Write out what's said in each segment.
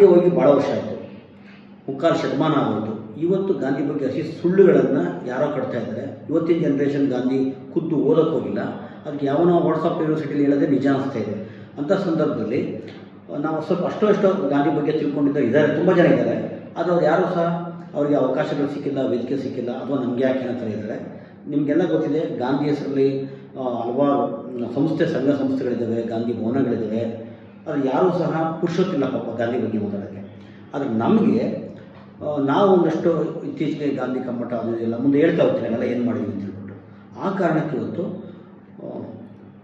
ಗಾಂಧಿ ಹೋಗಿ ಭಾಳ ವರ್ಷ ಆಯಿತು. ಮುಕ್ಕಾಲು ಶತಮಾನ ಆಗೋಯ್ತು. ಇವತ್ತು ಗಾಂಧಿ ಬಗ್ಗೆ ಹಸಿ ಸುಳ್ಳುಗಳನ್ನು ಯಾರೋ ಕಟ್ತಾ ಇದ್ದಾರೆ. ಇವತ್ತಿನ ಜನ್ರೇಷನ್ ಗಾಂಧಿ ಖುದ್ದು ಓದೋಕ್ಕೆ ಹೋಗಿಲ್ಲ. ಅದಕ್ಕೆ ಯಾವನೋ ವಾಟ್ಸಪ್ ಯೂನಿವರ್ಸಿಟಿಲಿ ಹೇಳೋದೇ ನಿಜ ಅನಿಸ್ತಾ ಇದೆ. ಅಂಥ ಸಂದರ್ಭದಲ್ಲಿ ನಾವು ಸ್ವಲ್ಪ ಅಷ್ಟೋ ಅಷ್ಟೋ ಗಾಂಧಿ ಬಗ್ಗೆ ತಿಳ್ಕೊಂಡಿದ್ದರೆ ಇದ್ದಾರೆ, ತುಂಬ ಜನ ಇದ್ದಾರೆ. ಆದರೆ ಯಾರೂ ಸಹ ಅವರಿಗೆ ಅವಕಾಶಗಳು ಸಿಕ್ಕಿಲ್ಲ, ವೇದಿಕೆ ಸಿಕ್ಕಿಲ್ಲ, ಅಥವಾ ನಮಗೆ ಯಾಕೆ ಥರ ಇದ್ದಾರೆ ನಿಮಗೆಲ್ಲ ಗೊತ್ತಿದೆ, ಗಾಂಧಿ ಹೆಸರಲ್ಲಿ ಹಲವಾರು ಸಂಸ್ಥೆ, ಸಂಘ ಸಂಸ್ಥೆಗಳಿದ್ದಾವೆ, ಗಾಂಧಿ ಭವನಗಳಿದ್ದಾವೆ. ಆದರೆ ಯಾರೂ ಸಹ ಪುರುಷೋತ್ತಿಲ್ಲ ಪಾಪ ಗಾಂಧಿ ಬಗ್ಗೆ ಮಾತಾಡೋಕ್ಕೆ. ಆದರೆ ನಮಗೆ ನಾವು ಒಂದಷ್ಟು ಇತ್ತೀಚೆಗೆ ಗಾಂಧಿ ಕಮ್ಮಟ ಅದು ಇಲ್ಲ ಮುಂದೆ ಹೇಳ್ತಾ ಹೋಗ್ತೀನಿ ಏನು ಮಾಡಿದ್ವಿ ಅಂತ ಹೇಳ್ಬಿಟ್ಟು. ಆ ಕಾರಣಕ್ಕೆ ಇವತ್ತು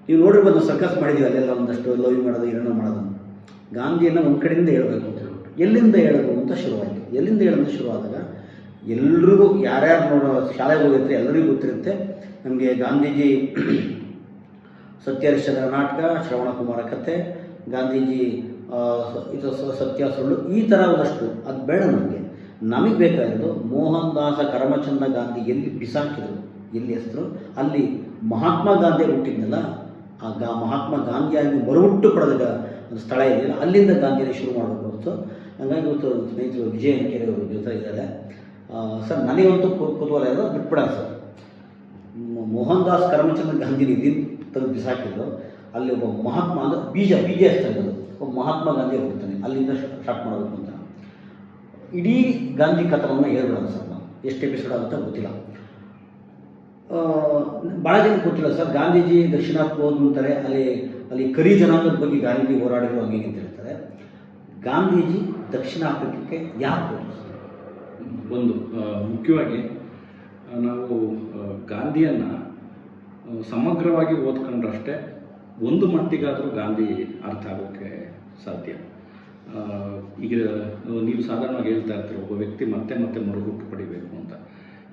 ನೀವು ನೋಡಿರಿ ಬಂದು ಸರ್ಕಸ್ ಮಾಡಿದ್ದೀವಿ ಅಲ್ಲೆಲ್ಲ ಒಂದಷ್ಟು ಲವ್ ಮಾಡೋದು ಏನೋ ಮಾಡೋದು. ಗಾಂಧಿಯನ್ನು ಒಂದು ಕಡೆಯಿಂದ ಹೇಳಬೇಕು ಅಂತ ಹೇಳ್ಬಿಟ್ಟು. ಎಲ್ಲಿಂದ ಹೇಳೋದು ಅಂತ ಶುರುವಾಯಿತು. ಎಲ್ಲಿಂದ ಹೇಳೋದು ಶುರುವಾದಾಗ, ಎಲ್ರಿಗೂ ಯಾರ್ಯಾರು ನೋಡೋ ಶಾಲೆಗೆ ಹೋಗಿರ್ತಾರೆ, ಎಲ್ಲರಿಗೂ ಗೊತ್ತಿರುತ್ತೆ. ನಮಗೆ ಗಾಂಧೀಜಿ ಸತ್ಯಹರಿಶ್ಚಂದ್ರ ನಾಟಕ ಶ್ರವಣಕುಮಾರ ಕಥೆ ಗಾಂಧೀಜಿ ಇದು ಸತ್ಯ ಸುಳ್ಳು, ಈ ಥರ ಒಂದಷ್ಟು, ಅದು ಬೇಡ ನಮಗೆ. ನಮಗೆ ಬೇಕಾಗಿರೋದು ಮೋಹನ್ ದಾಸ ಕರಮಚಂದ ಗಾಂಧಿ ಎಲ್ಲಿ ಬಿಸಾಕಿದ್ರು, ಎಲ್ಲಿ ಹೆಸರು ಅಲ್ಲಿ ಮಹಾತ್ಮ ಗಾಂಧಿ ಹುಟ್ಟಿದ್ನಲ್ಲ ಆ ಗಾ ಮಹಾತ್ಮ ಗಾಂಧಿಯಾಗಿ ಮರುಹುಟ್ಟು ಪಡೆದ ಸ್ಥಳ ಇದೆಯಲ್ಲ, ಅಲ್ಲಿಂದ ಗಾಂಧಿನ ಶುರು ಮಾಡಬೇಕು ಹಂಗಾಗಿ ಇವತ್ತು ಸ್ನೇಹಿತರು ವಿಜಯ ಕೆರೆ ಅವರು ಜೊತೆ ಇದ್ದಾರೆ. ಸರ್, ನನಗಂತೂ ಕುತೂಹಲ ಇರೋದು ಬಿಟ್ಬಿಡ ಸರ್. ಮೋಹನ್ ದಾಸ್ ಕರಮಚಂದ್ರ ಗಾಂಧಿನ ಇದನ್ನು ತಂದು ಬಿಸಾಕಿದ್ರು. ಅಲ್ಲಿ ಒಬ್ಬ ಮಹಾತ್ಮ ಅಂದರೆ ಬೀಜ ಬೀಜ ಎಷ್ಟಾಗೋದು ಒಬ್ಬ ಮಹಾತ್ಮ ಗಾಂಧಿ ಹೋಗ್ತಾನೆ ಅಲ್ಲಿಂದ ಸ್ಟಾರ್ಟ್ ಮಾಡಬೇಕು ಅಂತ. ಇಡೀ ಗಾಂಧಿ ಕಥನವನ್ನು ಹೇಳ್ಬಿಡೋದು ಸರ್ ನಾವು. ಎಷ್ಟು ಎಪಿಸೋಡ್ ಆಗುತ್ತೋ ಗೊತ್ತಿಲ್ಲ. ಭಾಳ ಜನಕ್ಕೆ ಗೊತ್ತಿಲ್ಲ ಸರ್. ಗಾಂಧೀಜಿ ದಕ್ಷಿಣ ಹೋದ್ರು ಅಂತಾರೆ. ಅಲ್ಲಿ ಅಲ್ಲಿ ಕರಿ ಜನಾಂಗದ ಬಗ್ಗೆ ಗಾಂಧೀಜಿ ಹೋರಾಡಿರೋ ಹಂಗೆ ಅಂತ ಹೇಳ್ತಾರೆ. ಗಾಂಧೀಜಿ ದಕ್ಷಿಣ ಆಫ್ರಿಕಕ್ಕೆ ಯಾಕೆ ಹೋದ್ರು? ಒಂದು ಮುಖ್ಯವಾಗಿ ನಾವು ಗಾಂಧಿಯನ್ನು ಸಮಗ್ರವಾಗಿ ಓದ್ಕೊಂಡ್ರಷ್ಟೇ ಒಂದು ಮಟ್ಟಿಗಾದರೂ ಗಾಂಧಿ ಅರ್ಥ ಆಗೋಕ್ಕೆ ಸಾಧ್ಯ. ಈಗ ನೀವು ಸಾಧಾರಣವಾಗಿ ಹೇಳ್ತಾ ಇರ್ತೀರ ಒಬ್ಬ ವ್ಯಕ್ತಿ ಮತ್ತೆ ಮತ್ತೆ ಮರುಹುಟ್ಟು ಪಡಿಬೇಕು ಅಂತ.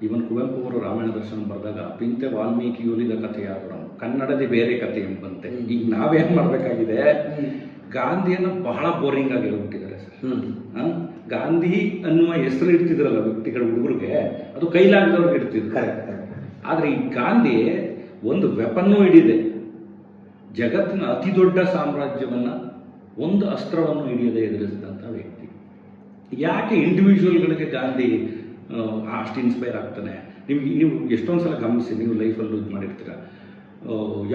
ಇವನ್ ಕುವೆಂಪು ಅವರು ರಾಮಾಯಣ ದರ್ಶನ ಬರೆದಾಗ ಪಿಂತೆ ವಾಲ್ಮೀಕಿ ಕಥೆ ಕಥೆಯಾದ್ರು ಕನ್ನಡದಿ ಬೇರೆ ಕಥೆ ಎಂಬಂತೆ. ಈಗ ನಾವೇನ್ ಮಾಡಬೇಕಾಗಿದೆ? ಗಾಂಧಿಯನ್ನು ಬಹಳ ಬೋರಿಂಗ್ ಆಗಿ ಹೇಳ್ಬಿಟ್ಟಿದ್ದಾರೆ ಸರ್. ಗಾಂಧಿ ಅನ್ನುವ ಹೆಸರು ಇಡ್ತಿದ್ರಲ್ಲ ವ್ಯಕ್ತಿಗಳ ಹುಡುಗರಿಗೆ ಅದು ಕೈಲಾಗದವ್ರಿಗೆ ಇರ್ತಿದ್ರು ಕರೆಕ್ಟ್ ಆದರೆ ಈ ಗಾಂಧಿ ಒಂದು ವೆಪನ್ನು ಹಿಡಿದೆ. ಜಗತ್ತಿನ ಅತಿ ದೊಡ್ಡ ಸಾಮ್ರಾಜ್ಯವನ್ನು ಒಂದು ಅಸ್ತ್ರವನ್ನು ಹಿಡಿಯದೆ ಎದುರಿಸಿದಂಥ ವ್ಯಕ್ತಿ. ಯಾಕೆ ಇಂಡಿವಿಜುವಲ್ಗಳಿಗೆ ಗಾಂಧಿ ಅಷ್ಟು ಇನ್ಸ್ಪೈರ್ ಆಗ್ತಾನೆ? ನಿಮ್ಗೆ ನೀವು ಎಷ್ಟೊಂದು ಸಲ ಗಮನಿಸಿ ನೀವು ಲೈಫಲ್ಲಿ ಇದು ಮಾಡಿರ್ತೀರ.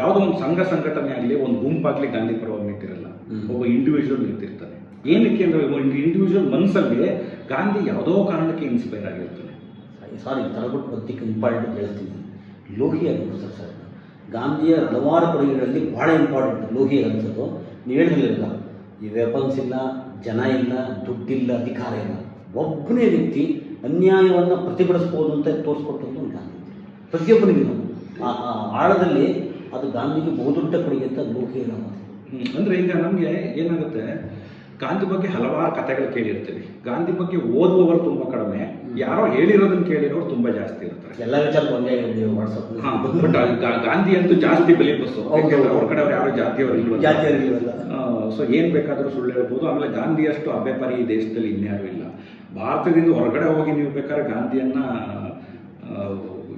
ಯಾವುದೋ ಒಂದು ಸಂಘ ಸಂಘಟನೆ ಆಗಲಿ ಒಂದು ಗುಂಪಾಗಲಿ ಗಾಂಧಿ ಪರವಾಗಿ ನಿಂತಿರಲ್ಲ. ಒಬ್ಬ ಇಂಡಿವಿಜುವಲ್ ನಿಂತಿರ್ತಾನೆ. ಏನಕ್ಕೆ ಅಂದರೆ ಒಂದು ಇಂಡಿವಿಜುವಲ್ ಮನಸ್ಸಲ್ಲಿ ಗಾಂಧಿ ಯಾವುದೋ ಕಾರಣಕ್ಕೆ ಇನ್ಸ್ಪೈರ್ ಆಗಿರ್ತಾನೆ. ಸಾರಿ ತಳಬಿಟ್ಟು ಬದ್ದಿಕ್ಕೆ ಇಂಪಾರ್ಟೆಂಟ್ ಹೇಳ್ತೀನಿ ಲೋಹಿ ಆಗಿರ್ಬೋದು ಸರ್. ಗಾಂಧಿಯ ಹಲವಾರು ಕೊಡುಗೆಗಳಲ್ಲಿ ಭಾಳ ಇಂಪಾರ್ಟೆಂಟ್ ಲೋಹಿ ಅನ್ಸೋದು ನೀವು ಹೇಳಿರಲಿಲ್ಲ ಈ ವೆಪನ್ಸ್ ಇಲ್ಲ, ಜನ ಇಲ್ಲ, ದುಡ್ಡಿಲ್ಲ, ಅಧಿಕಾರ ಇಲ್ಲ. ಒಬ್ಬನೇ ವ್ಯಕ್ತಿ ಅನ್ಯಾಯವನ್ನು ಪ್ರತಿಭಟಿಸ್ಬೋದು ಅಂತ ತೋರಿಸ್ಕೊಟ್ಟದ್ದು ಗಾಂಧಿ ಪ್ರತಿಯೊಬ್ಬನಿಗೂ ಆ ಆ ಆಳದಲ್ಲಿ ಅದು ಗಾಂಧಿಗೆ ಬಹುದೊಡ್ಡ ಕೊಡುಗೆ ಅಂತ ಲೋಹಿ ಇಲ್ಲ ಅಂದ್ರೆ ಈಗ ನಮಗೆ ಏನಾಗುತ್ತೆ? ಗಾಂಧಿ ಬಗ್ಗೆ ಹಲವಾರು ಕಥೆಗಳು ಕೇಳಿರ್ತೀವಿ. ಗಾಂಧಿ ಬಗ್ಗೆ ಓದುವವರು ತುಂಬಾ ಕಡಿಮೆ. ಯಾರೋ ಹೇಳಿರೋದನ್ನ ಕೇಳಿರೋರು ತುಂಬಾ ಜಾಸ್ತಿ ಇರ್ತಾರೆ. ಎಲ್ಲ ವಿಚಾರ ಗಾಂಧಿ ಅಂತೂ ಜಾಸ್ತಿ ಬೆಲೆ ಬಸ್ಸು. ಹೌದು. ಅವ್ರ ಕಡೆ ಅವ್ರು ಯಾರು ಜಾತಿಯವರು ಇಲ್ವಲ್ಲ. ಸೊ ಏನು ಬೇಕಾದರೂ ಸುಳ್ಳು ಹೇಳ್ಬೋದು. ಆಮೇಲೆ ಗಾಂಧಿಯಷ್ಟು ಅಭ್ಯಪರಿ ಈ ದೇಶದಲ್ಲಿ ಇನ್ಯಾರು ಇಲ್ಲ. ಭಾರತದಿಂದ ಹೊರಗಡೆ ಹೋಗಿ ನೀವು ಬೇಕಾದ್ರೆ ಗಾಂಧಿಯನ್ನ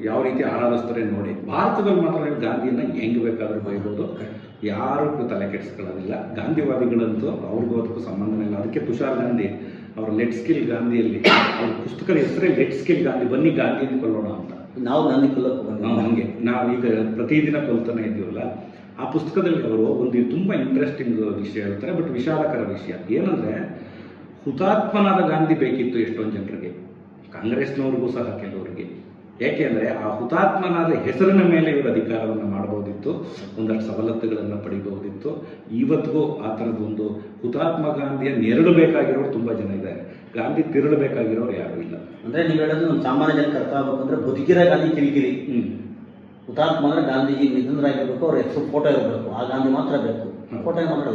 ಯಾವ ರೀತಿ ಆರಾಧಿಸ್ತಾರೆ ನೋಡಿ. ಭಾರತದಲ್ಲಿ ಮಾತ್ರ ಗಾಂಧಿಯನ್ನ ಹೆಂಗ್ ಬೇಕಾದ್ರೂ ಬೈಬೋದು ಯಾರು ತಲೆ ಕೆಡಿಸ್ಕೊಳ್ಳೋದಿಲ್ಲ. ಗಾಂಧಿವಾದಿಗಳಂತೂ ಅವ್ರಿಗೂ ಅದಕ್ಕೂ ಸಂಬಂಧನೇ ಇಲ್ಲ. ಅದಕ್ಕೆ ತುಷಾರ್ ಗಾಂಧಿ ಅವರ ಲೆಟ್ ಸ್ಕಿಲ್ ಗಾಂಧಿಯಲ್ಲಿ ಅವ್ರ ಪುಸ್ತಕದ ಹೆಸರೇ ಲೆಟ್ ಸ್ಕಿಲ್ ಗಾಂಧಿ ಬನ್ನಿ ಗಾಂಧಿಯನ್ನು ಕೊಲ್ಲೋಣ ಅಂತ. ನಾವು ಗಾಂಧಿ ಕೊಲ್ಲೋಕೆ ನಾವು ಹಂಗೆ. ನಾವು ಈಗ ಪ್ರತಿದಿನ ಕೊಲ್ತಾನೆ ಇದ್ದೀವಲ್ಲ ಆ ಪುಸ್ತಕದಲ್ಲಿ ಅವರು ಒಂದು ತುಂಬ ಇಂಟ್ರೆಸ್ಟಿಂಗ್ ವಿಷಯ ಹೇಳ್ತಾರೆ ಬಟ್ ವಿಷಾದಕರ ವಿಷಯ. ಏನಂದ್ರೆ ಹುತಾತ್ಮನಾದ ಗಾಂಧಿ ಬೇಕಿತ್ತು ಎಷ್ಟೊಂದು ಜನರಿಗೆ. ಕಾಂಗ್ರೆಸ್ನವ್ರಿಗೂ ಸಹ ಕೆಲವರಿಗೆ. ಯಾಕೆಂದ್ರೆ ಆ ಹುತಾತ್ಮನಾದ ಹೆಸರಿನ ಮೇಲೆ ಇವರು ಅಧಿಕಾರವನ್ನು ಮಾಡಬಹುದಿತ್ತು ಒಂದಷ್ಟು ಸವಲತ್ತುಗಳನ್ನು ಪಡಿಬಹುದಿತ್ತು. ಇವತ್ತಿಗೂ ಆ ಥರದೊಂದು ಹುತಾತ್ಮ ಗಾಂಧಿಯ ನೆರಳಬೇಕಾಗಿರೋರು ತುಂಬ ಜನ ಇದ್ದಾರೆ. ಗಾಂಧಿ ತಿರುಳಬೇಕಾಗಿರೋರು ಯಾರು ಇಲ್ಲ. ಅಂದ್ರೆ ನೀವು ಹೇಳೋದು ನಮ್ಮ ಸಾಮಾನ್ಯ ಜನಕ್ಕೆ ಅರ್ಥ ಆಗಬೇಕು ಅಂದ್ರೆ ಬದುಕಿರ ಗಾಂಧಿ ಕಿರಿಕಿರಿ. ಹುತಾತ್ಮ ಅಂದ್ರೆ ಗಾಂಧೀಜಿ ನಿಧನರಾಗಿರ್ಬೇಕು ಅವ್ರ ಹೆಸರು ಫೋಟೋ ಇರಬೇಕು ಆ ಗಾಂಧಿ ಮಾತ್ರ ಬೇಕು. ಫೋಟೋ ಮಾತ್ರ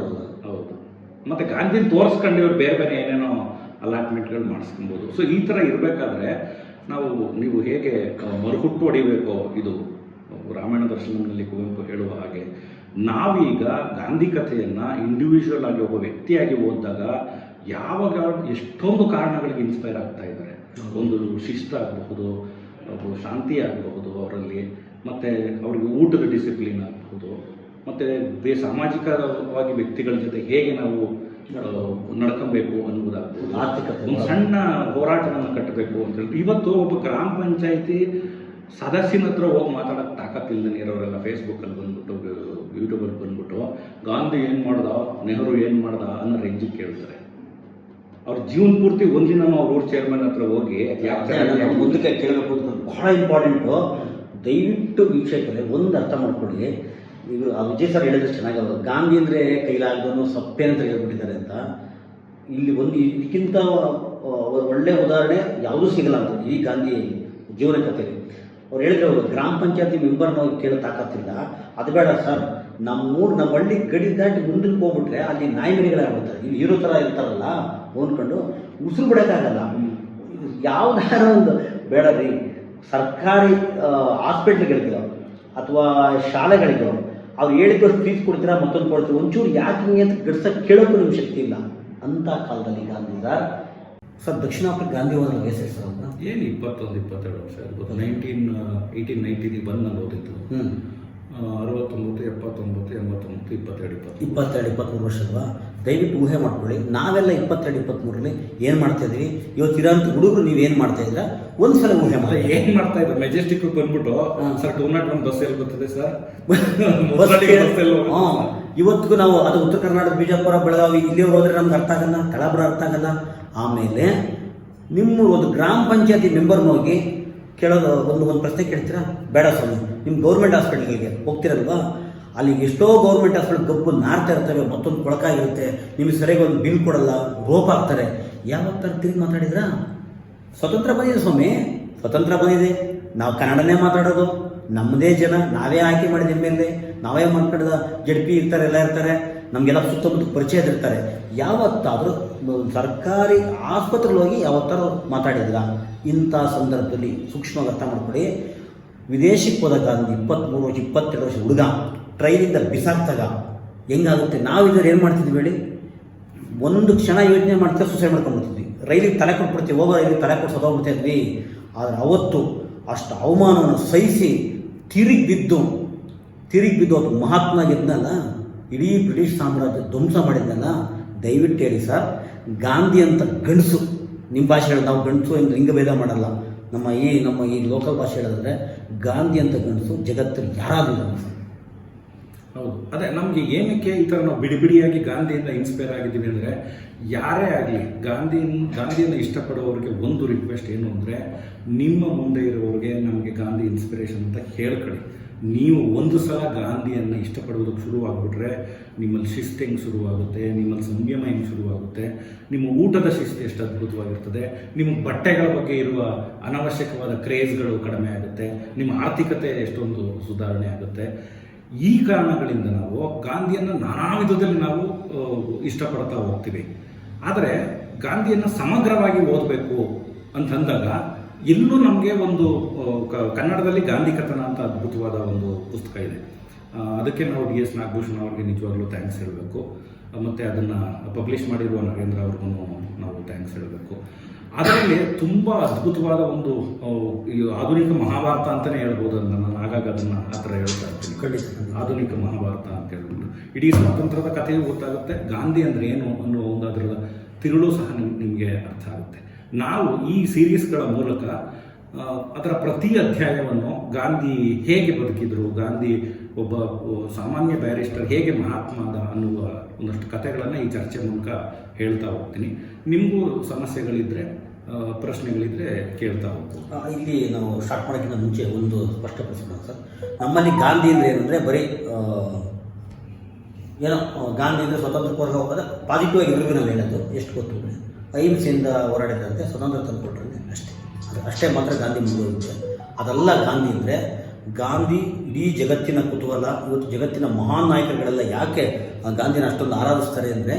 ಹೌದು. ಮತ್ತೆ ಗಾಂಧಿನ ತೋರಿಸ್ಕೊಂಡು ಇವ್ರು ಬೇರೆ ಬೇರೆ ಏನೇನೋ ಅಲಾಟ್ಮೆಂಟ್ಗಳು ಮಾಡಿಸ್ಕೊಬೋದು. ಸೊ ಈ ಥರ ಇರಬೇಕಾದ್ರೆ ನಾವು ನೀವು ಹೇಗೆ ಮರುಹುಟ್ಟು ಹೊಡಿಬೇಕೋ ಇದು ರಾಮಾಯಣ ದರ್ಶನದಲ್ಲಿ ಕುವೆಂಪು ಹೇಳುವ ಹಾಗೆ ನಾವೀಗ ಗಾಂಧಿ ಕಥೆಯನ್ನು ಇಂಡಿವಿಜುವಲ್ ಆಗಿ ಒಬ್ಬ ವ್ಯಕ್ತಿಯಾಗಿ ಓದಿದಾಗ ಯಾವಾಗ ಎಷ್ಟೊಂದು ಕಾರಣಗಳಿಗೆ ಇನ್ಸ್ಪೈರ್ ಆಗ್ತಾ ಇದ್ದಾರೆ. ಒಂದು ಶಿಸ್ತಾಗಬಹುದು ಒಬ್ಬ ಶಾಂತಿ ಆಗಬಹುದು ಅವರಲ್ಲಿ ಮತ್ತು ಅವರಿಗೆ ಊಟದ ಡಿಸಿಪ್ಲಿನ್ ಆಗಬಹುದು ಮತ್ತು ಬೇ ಸಾಮಾಜಿಕವಾಗಿ ವ್ಯಕ್ತಿಗಳ ಜೊತೆ ಹೇಗೆ ನಾವು ನಡ್ಕೊಬೇಕು ಅನ್ನೋದಾಗ್ಬೋದು ಆರ್ಥಿಕತೆ ಒಂದು ಸಣ್ಣ ಹೋರಾಟವನ್ನು ಕಟ್ಟಬೇಕು ಅಂತ ಹೇಳಿ ಇವತ್ತು ಒಬ್ಬ ಗ್ರಾಮ ಪಂಚಾಯಿತಿ ಸದಸ್ಯನ ಹತ್ರ ಹೋಗಿ ಮಾತಾಡೋಕೆ ತಾಕತ್ತಿಲ್ಲದೆ ಇರೋರೆಲ್ಲ ಫೇಸ್ಬುಕ್ಕಲ್ಲಿ ಬಂದ್ಬಿಟ್ಟು ಯೂಟ್ಯೂಬಲ್ಲಿ ಬಂದ್ಬಿಟ್ಟು ಗಾಂಧಿ ಏನು ಮಾಡ್ದ ನೆಹರು ಏನು ಮಾಡ್ದ ಅನ್ನೋ ರೇಂಜಿಗೆ ಕೇಳ್ತಾರೆ. ಅವ್ರ ಜೀವನ ಪೂರ್ತಿ ಒಂದಿನ ಅವ್ರ ಊರ್ ಚೇರ್ಮನ್ ಹತ್ರ ಹೋಗಿ ಮುಂದಕ್ಕೆ ಕೇಳಬೇಕು ಬಹಳ ಇಂಪಾರ್ಟೆಂಟು ದಯವಿಟ್ಟು ವೀಕ್ಷಕರೇ ಒಂದು ಅರ್ಥ ಮಾಡ್ಕೊಳ್ಳಿ. ಆ ವಿಜಯ್ ಸರ್ ಹೇಳಿದ್ರೆ ಚೆನ್ನಾಗಿ ಅವರು ಗಾಂಧಿ ಅಂದರೆ ಕೈಲಾಗದನು ಸಪ್ಪೆ ಅಂತ ಹೇಳ್ಬಿಟ್ಟಿದ್ದಾರೆ ಅಂತ. ಇಲ್ಲಿ ಒಂದು ಇದಕ್ಕಿಂತ ಒಳ್ಳೆ ಉದಾಹರಣೆ ಯಾವುದೂ ಸಿಗಲ್ಲ ಅಂತ ಈ ಗಾಂಧಿ ಜೀವನ ಕಥೆ ಅವ್ರು ಹೇಳಿದ್ರೆ ಅವರು ಗ್ರಾಮ ಪಂಚಾಯತಿ ಮೆಂಬರ್ನ ಕೇಳೋ ತಾಕತ್ತಿಲ್ಲ. ಅದು ಬೇಡ ಸರ್. ನಮ್ಮೂರು, ನಮ್ಮ ಹಳ್ಳಿ ಗಡಿ ದಾಟಿ ಮುಂದಕ್ಕೆ ಹೋಗ್ಬಿಟ್ರೆ ಅಲ್ಲಿ ನಾಯಿ ಮರಿಗಳಾಗ್ಬಿಡ್ತಾರೆ ಇಲ್ಲಿ ಹೀರೋ ಥರ ಇರ್ತಾರಲ್ಲ ಹೋನ್ಕೊಂಡು ಉಸಿರು ಬಿಡೋಕ್ಕಾಗಲ್ಲ. ಯಾವುದಾರ ಒಂದು, ಬೇಡ ರೀ, ಸರ್ಕಾರಿ ಹಾಸ್ಪಿಟ್ಲ್ಗಳಿದ್ದಾವೆ ಅಥವಾ ಶಾಲೆಗಳಿದ್ದಾವೆ. ಅವ್ರು ಹೇಳಿದಷ್ಟು ಫೀಸ್ ಕೊಡ್ತೀರಾ ಮತ್ತೊಂದು ಕೊಡ್ತೀರಾ ಒಂಚೂರು ಯಾಕೆ ಹಿಂಗೆ ಅಂತ ಗಡ್ಸಕ್ಕೆ ಕೇಳೋಕ್ಕೂ ನಿಮ್ಗೆ ಶಕ್ತಿ ಇಲ್ಲ. ಅಂತ ಕಾಲದಲ್ಲಿ ಗಾಂಧಿ ಸರ್. ಸರ್ ದಕ್ಷಿಣ ಆಫ್ರಿಕಾ ಗಾಂಧಿ ಅವರ ವಯಸ್ಸು ಸರ್ ಅವ್ರನ್ನ ಏನು ಇಪ್ಪತ್ತೊಂದು ಇಪ್ಪತ್ತೆರಡು ವರ್ಷ? ಇರ್ಬೋದು ನೈನ್ಟೀನ್ ಏಯ್ಟೀನ್ ನೈನ್ಟೀನಿಗೆ ಬಂದು ನಾನು ಓದಿದ್ದು ಅರವತ್ತೊಂಬತ್ತು ಎಪ್ಪತ್ತೊಂಬತ್ತು ಎಂಬತ್ತೊಂಬತ್ತು ಇಪ್ಪತ್ತೆರಡು ಇಪ್ಪತ್ತು ಇಪ್ಪತ್ತೆರಡು ಇಪ್ಪತ್ತ್ಮೂರು ವರ್ಷಲ್ವಾ ದಯವಿಟ್ಟು ಊಹೆ ಮಾಡ್ಕೊಳ್ಳಿ. ನಾವೆಲ್ಲ ಇಪ್ಪತ್ತೆರಡು ಇಪ್ಪತ್ತ್ಮೂರರಲ್ಲಿ ಏನು ಮಾಡ್ತಾ ಇದ್ದೀವಿ? ಇವತ್ತು ಇರೋಂಥ ಹುಡುಗರು ನೀವು ಏನು ಮಾಡ್ತಾ ಇದ್ರ ಒಂದು ಸಲ ಊಹೆ ಮಾಡಿ ಏನು ಮಾಡ್ತಾ ಇದ್ರು? ಮೆಜೆಸ್ಟಿಕ್ ಬಂದ್ಬಿಟ್ಟು. Sir two not one bus ಎಲ್ಲಿ ಬರ್ತದೆ ಸರ್ ಹಾಂ. ಇವತ್ತಿಗೂ ನಾವು ಅದು ಉತ್ತರ ಕರ್ನಾಟಕ ಬಿಜಾಪುರ ಬೆಳಗಾವಿ ಇಲ್ಲಿ ಹೋದ್ರೆ ನಮ್ಗೆ ಅರ್ಥ ಆಗಲ್ಲ ಕಳಾಪುರ ಅರ್ಥ ಆಗಲ್ಲ. ಆಮೇಲೆ ನಿಮ್ಮ ಒಂದು ಗ್ರಾಮ ಪಂಚಾಯತಿ ಮೆಂಬರ್ ಹೋಗಿ ಕೇಳೋದು ಒಂದು ಒಂದು ಪ್ರಶ್ನೆ ಕೇಳ್ತೀರಾ? ಬೇಡ ಸ್ವಾಮಿ ನಿಮ್ಮ ಗೌರ್ಮೆಂಟ್ ಹಾಸ್ಪಿಟ್ಲಿಗೆ ಹೋಗ್ತಿರಲ್ವಾ? ಅಲ್ಲಿ ಎಷ್ಟೋ ಗೌರ್ಮೆಂಟ್ ಹಾಸ್ಪಿಟಲ್ ಕಬ್ಬು ನಾರ್ತಾ ಇರ್ತವೆ ಮತ್ತೊಂದು ಕೊಳಕಾಗಿರುತ್ತೆ ನಿಮಗೆ ಸರಿಯಾಗಿ ಒಂದು ಬಿಲ್ ಕೊಡಲ್ಲ ರೋಪ್ ಹಾಕ್ತಾರೆ ಯಾವತ್ತ ತಿರುಗಿ ಮಾತಾಡಿದ್ರಾ? ಸ್ವತಂತ್ರ ಬಂದಿದೆ ಸ್ವಾಮಿ, ಸ್ವತಂತ್ರ ಬಂದಿದೆ. ನಾವು ಕನ್ನಡನೇ ಮಾತಾಡೋದು, ನಮ್ಮದೇ ಜನ, ನಾವೇ ಆಯ್ಕೆ ಮಾಡಿದ ಎ ನಾವೇ ಮಾತಾಡಿದ ಜಡ್ ಪಿ ಇರ್ತಾರೆ, ಎಲ್ಲ ಇರ್ತಾರೆ, ನಮಗೆಲ್ಲ ಸುತ್ತಮುತ್ತ ಪರಿಚಯದಿರ್ತಾರೆ ಯಾವತ್ತಾದರೂ ಸರ್ಕಾರಿ ಆಸ್ಪತ್ರೆಗೆ ಹೋಗಿ ಯಾವತ್ತಾರು ಮಾತಾಡಿದ್ರ? ಇಂಥ ಸಂದರ್ಭದಲ್ಲಿ ಸೂಕ್ಷ್ಮವಾಗಿ ಅರ್ಥ ಮಾಡ್ಕೊಳ್ಳಿ ವಿದೇಶಕ್ಕೆ ಹೋದಾಗ ಗಾಂಧಿ ಇಪ್ಪತ್ತ್ಮೂರು ವರ್ಷ, ಇಪ್ಪತ್ತೆರಡು ವರ್ಷ ಹುಡುಗ. ಟ್ರೈನಿಂದ ಬಿಸಾಕ್ದಾಗ ಹೆಂಗಾಗುತ್ತೆ? ನಾವಿದ್ರೆ ಏನು ಮಾಡ್ತಿದ್ವಿ ಹೇಳಿ, ಒಂದು ಕ್ಷಣ ಯೋಚನೆ ಮಾಡ್ತಾ ಸುಸೈಡ್ ಮಾಡ್ಕೊಂಡ್ಬಿಡ್ತಿದ್ವಿ ರೈಲಿಗೆ ತಲೆ ಕೊಟ್ಬಿಡ್ತೀವಿ, ಹೋಗೋ ರೈಲಿಗೆ ತಲೆ ಕೊಟ್ಟು ಸದೋಗ್ಬಿಡ್ತಾ ಇದ್ವಿ. ಆದರೆ ಅವತ್ತು ಅಷ್ಟು ಅವಮಾನವನ್ನು ಸಹಿಸಿ ತಿರುಗಿ ಬಿದ್ದು ತಿರುಗಿ ಬಿದ್ದು ಅದು ಮಹಾತ್ಮ ಗೆದ್ದಲ್ಲ ಇಡೀ ಬ್ರಿಟಿಷ್ ಸಾಮ್ರಾಜ್ಯ ಧ್ವಂಸ ಮಾಡಿದ್ನಲ್ಲ, ದಯವಿಟ್ಟು ಹೇಳಿ ಸರ್, ಗಾಂಧಿ ಅಂತ ಗಂಡಸು ನಿಮ್ಮ ಭಾಷೆ ಹೇಳಿ ನಾವು ಗಂಡಸು ಎಂದು ಲಿಂಗಭೇದ ಮಾಡಲ್ಲ. ನಮ್ಮ ಈ ನಮ್ಮ ಈ ಲೋಕಲ್ ಭಾಷೆ ಹೇಳಿದ್ರೆ ಗಾಂಧಿ ಅಂತ ಗಂಡಸು ಜಗತ್ತಲ್ಲಿ ಯಾರಾದರೂ ಹೌದು. ಅದೇ, ನಮಗೆ ಏನಕ್ಕೆ ಈ ಥರ ನಾವು ಬಿಡಿ ಬಿಡಿಯಾಗಿ ಗಾಂಧಿಯಿಂದ ಇನ್ಸ್ಪೈರ್ ಆಗಿದ್ದೀವಿ ಅಂದರೆ, ಯಾರೇ ಆಗಲಿ ಗಾಂಧಿ ಗಾಂಧಿಯನ್ನು ಇಷ್ಟಪಡೋರಿಗೆ ಒಂದು ರಿಕ್ವೆಸ್ಟ್ ಏನು ಅಂದರೆ, ನಿಮ್ಮ ಮುಂದೆ ಇರೋರಿಗೆ ನಮಗೆ ಗಾಂಧಿ ಇನ್ಸ್ಪಿರೇಷನ್ ಅಂತ ಹೇಳ್ಕೊಳ್ಳಿ. ನೀವು ಒಂದು ಸಲ ಗಾಂಧಿಯನ್ನು ಇಷ್ಟಪಡೋದಕ್ಕೆ ಶುರುವಾಗ್ಬಿಟ್ರೆ, ನಿಮ್ಮಲ್ಲಿ ಶಿಸ್ತು ಹೆಂಗೆ ಶುರುವಾಗುತ್ತೆ, ನಿಮ್ಮಲ್ಲಿ ಸಂಯಮ ಹೆಂಗೆ ಶುರುವಾಗುತ್ತೆ, ನಿಮ್ಮ ಊಟದ ಶಿಸ್ತು ಎಷ್ಟು ಅದ್ಭುತವಾಗಿರ್ತದೆ, ನಿಮ್ಮ ಬಟ್ಟೆಗಳ ಬಗ್ಗೆ ಇರುವ ಅನವಶ್ಯಕವಾದ ಕ್ರೇಜ್ಗಳು ಕಡಿಮೆ ಆಗುತ್ತೆ, ನಿಮ್ಮ ಆರ್ಥಿಕತೆ ಎಷ್ಟೊಂದು ಸುಧಾರಣೆ ಆಗುತ್ತೆ ಈ ಕಾರಣಗಳಿಂದ ನಾವು ಗಾಂಧಿಯನ್ನು ನಾನಾ ವಿಧದಲ್ಲಿ ನಾವು ಇಷ್ಟಪಡ್ತಾ ಹೋಗ್ತೀವಿ. ಆದರೆ ಗಾಂಧಿಯನ್ನು ಸಮಗ್ರವಾಗಿ ಓದಬೇಕು ಅಂತಂದಾಗ ಎಲ್ಲೂ ನಮಗೆ ಒಂದು ಕನ್ನಡದಲ್ಲಿ ಗಾಂಧಿ ಕಥನ ಅಂತ ಅದ್ಭುತವಾದ ಒಂದು ಪುಸ್ತಕ ಇದೆ. ಅದಕ್ಕೆ ನಾವು ಡಿ ಎಸ್ ನಾಗಭೂಷಣ ಅವ್ರಿಗೆ ನಿಜವಾಗ್ಲೂ ಥ್ಯಾಂಕ್ಸ್ ಹೇಳಬೇಕು. ಮತ್ತು ಅದನ್ನು ಪಬ್ಲಿಷ್ ಮಾಡಿರುವ ನರೇಂದ್ರ ಅವ್ರಿಗೂ ನಾವು ಥ್ಯಾಂಕ್ಸ್ ಹೇಳಬೇಕು. ಅದರಲ್ಲಿ ತುಂಬ ಅದ್ಭುತವಾದ ಒಂದು ಈ ಆಧುನಿಕ ಮಹಾಭಾರತ ಅಂತಲೇ ಹೇಳ್ಬೋದು ಅಂತ ನಾನು ಆಗಾಗ ಅದನ್ನು ಆ ಥರ ಹೇಳ್ತಾ ಇರ್ತೀನಿ. ಖಂಡಿತ ಆಧುನಿಕ ಮಹಾಭಾರತ ಅಂತ ಹೇಳ್ಬಿಟ್ಟು ಇಡೀ ಸ್ವಾತಂತ್ರ್ಯದ ಕಥೆಯೂ ಗೊತ್ತಾಗುತ್ತೆ. ಗಾಂಧಿ ಅಂದರೆ ಏನು ಅನ್ನೋ ಒಂದು ಅದರ ತಿರುಳು ಸಹ ನಿಮ್- ನಿಮಗೆ ಅರ್ಥ ಆಗುತ್ತೆ. ನಾವು ಈ ಸೀರೀಸ್ಗಳ ಮೂಲಕ ಅದರ ಪ್ರತಿ ಅಧ್ಯಾಯವನ್ನು ಗಾಂಧಿ ಹೇಗೆ ಬದುಕಿದ್ರು ಗಾಂಧಿ ಒಬ್ಬ ಸಾಮಾನ್ಯ ಬ್ಯಾರಿಸ್ಟರ್ ಹೇಗೆ ಮಹಾತ್ಮ ಅದ ಅನ್ನುವ ಒಂದಷ್ಟು ಕಥೆಗಳನ್ನು ಈ ಚರ್ಚೆ ಮೂಲಕ ಹೇಳ್ತಾ ಹೋಗ್ತೀನಿ. ನಿಮಗೂ ಸಮಸ್ಯೆಗಳಿದ್ರೆ ಆ, ಪ್ರಶ್ನೆಗಳಿದ್ರೆ ಕೇಳ್ತಾ ಹೋಗ್ತೀವಿ ಇಲ್ಲಿ ನಾವು ಸ್ಟಾರ್ಟ್ ಮಾಡೋಕ್ಕಿಂತ ಮುಂಚೆ ಒಂದು ಸ್ಪಷ್ಟಪಡಿಸೋಣ ಸರ್. ನಮ್ಮಲ್ಲಿ ಗಾಂಧಿ ಅಂದರೆ ಏನಂದರೆ ಬರೀ ಏನೋ ಗಾಂಧಿ ಅಂದರೆ ಸ್ವತಂತ್ರ ಹೋರಾಟ ಹೋಗೋದ ಪಾಸಿಟಿವ್ ಆಗಿ ಎಲ್ರಿಗೂ ನಾವು ಹೇಳೋದು ಎಷ್ಟು ಗೊತ್ತು? ಅಹಿಂಸೆಯಿಂದ ಹೋರಾಡಿದಂತೆ ಸ್ವತಂತ್ರ ತಂದುಕೊಟ್ರೆ ಅಷ್ಟೇ. ಅದು ಅಷ್ಟೇ ಮಾತ್ರ ಗಾಂಧಿ ಮುಂದುವರಿಯುತ್ತೆ. ಅದೆಲ್ಲ ಗಾಂಧಿ ಅಂದರೆ ಗಾಂಧಿ ಇಡೀ ಜಗತ್ತಿನ ಕುತೂಹಲ, ಇವತ್ತು ಜಗತ್ತಿನ ಮಹಾನ್ ನಾಯಕರುಗಳೆಲ್ಲ ಯಾಕೆ ಗಾಂಧಿನ ಅಷ್ಟೊಂದು ಆರಾಧಿಸ್ತಾರೆ ಅಂದರೆ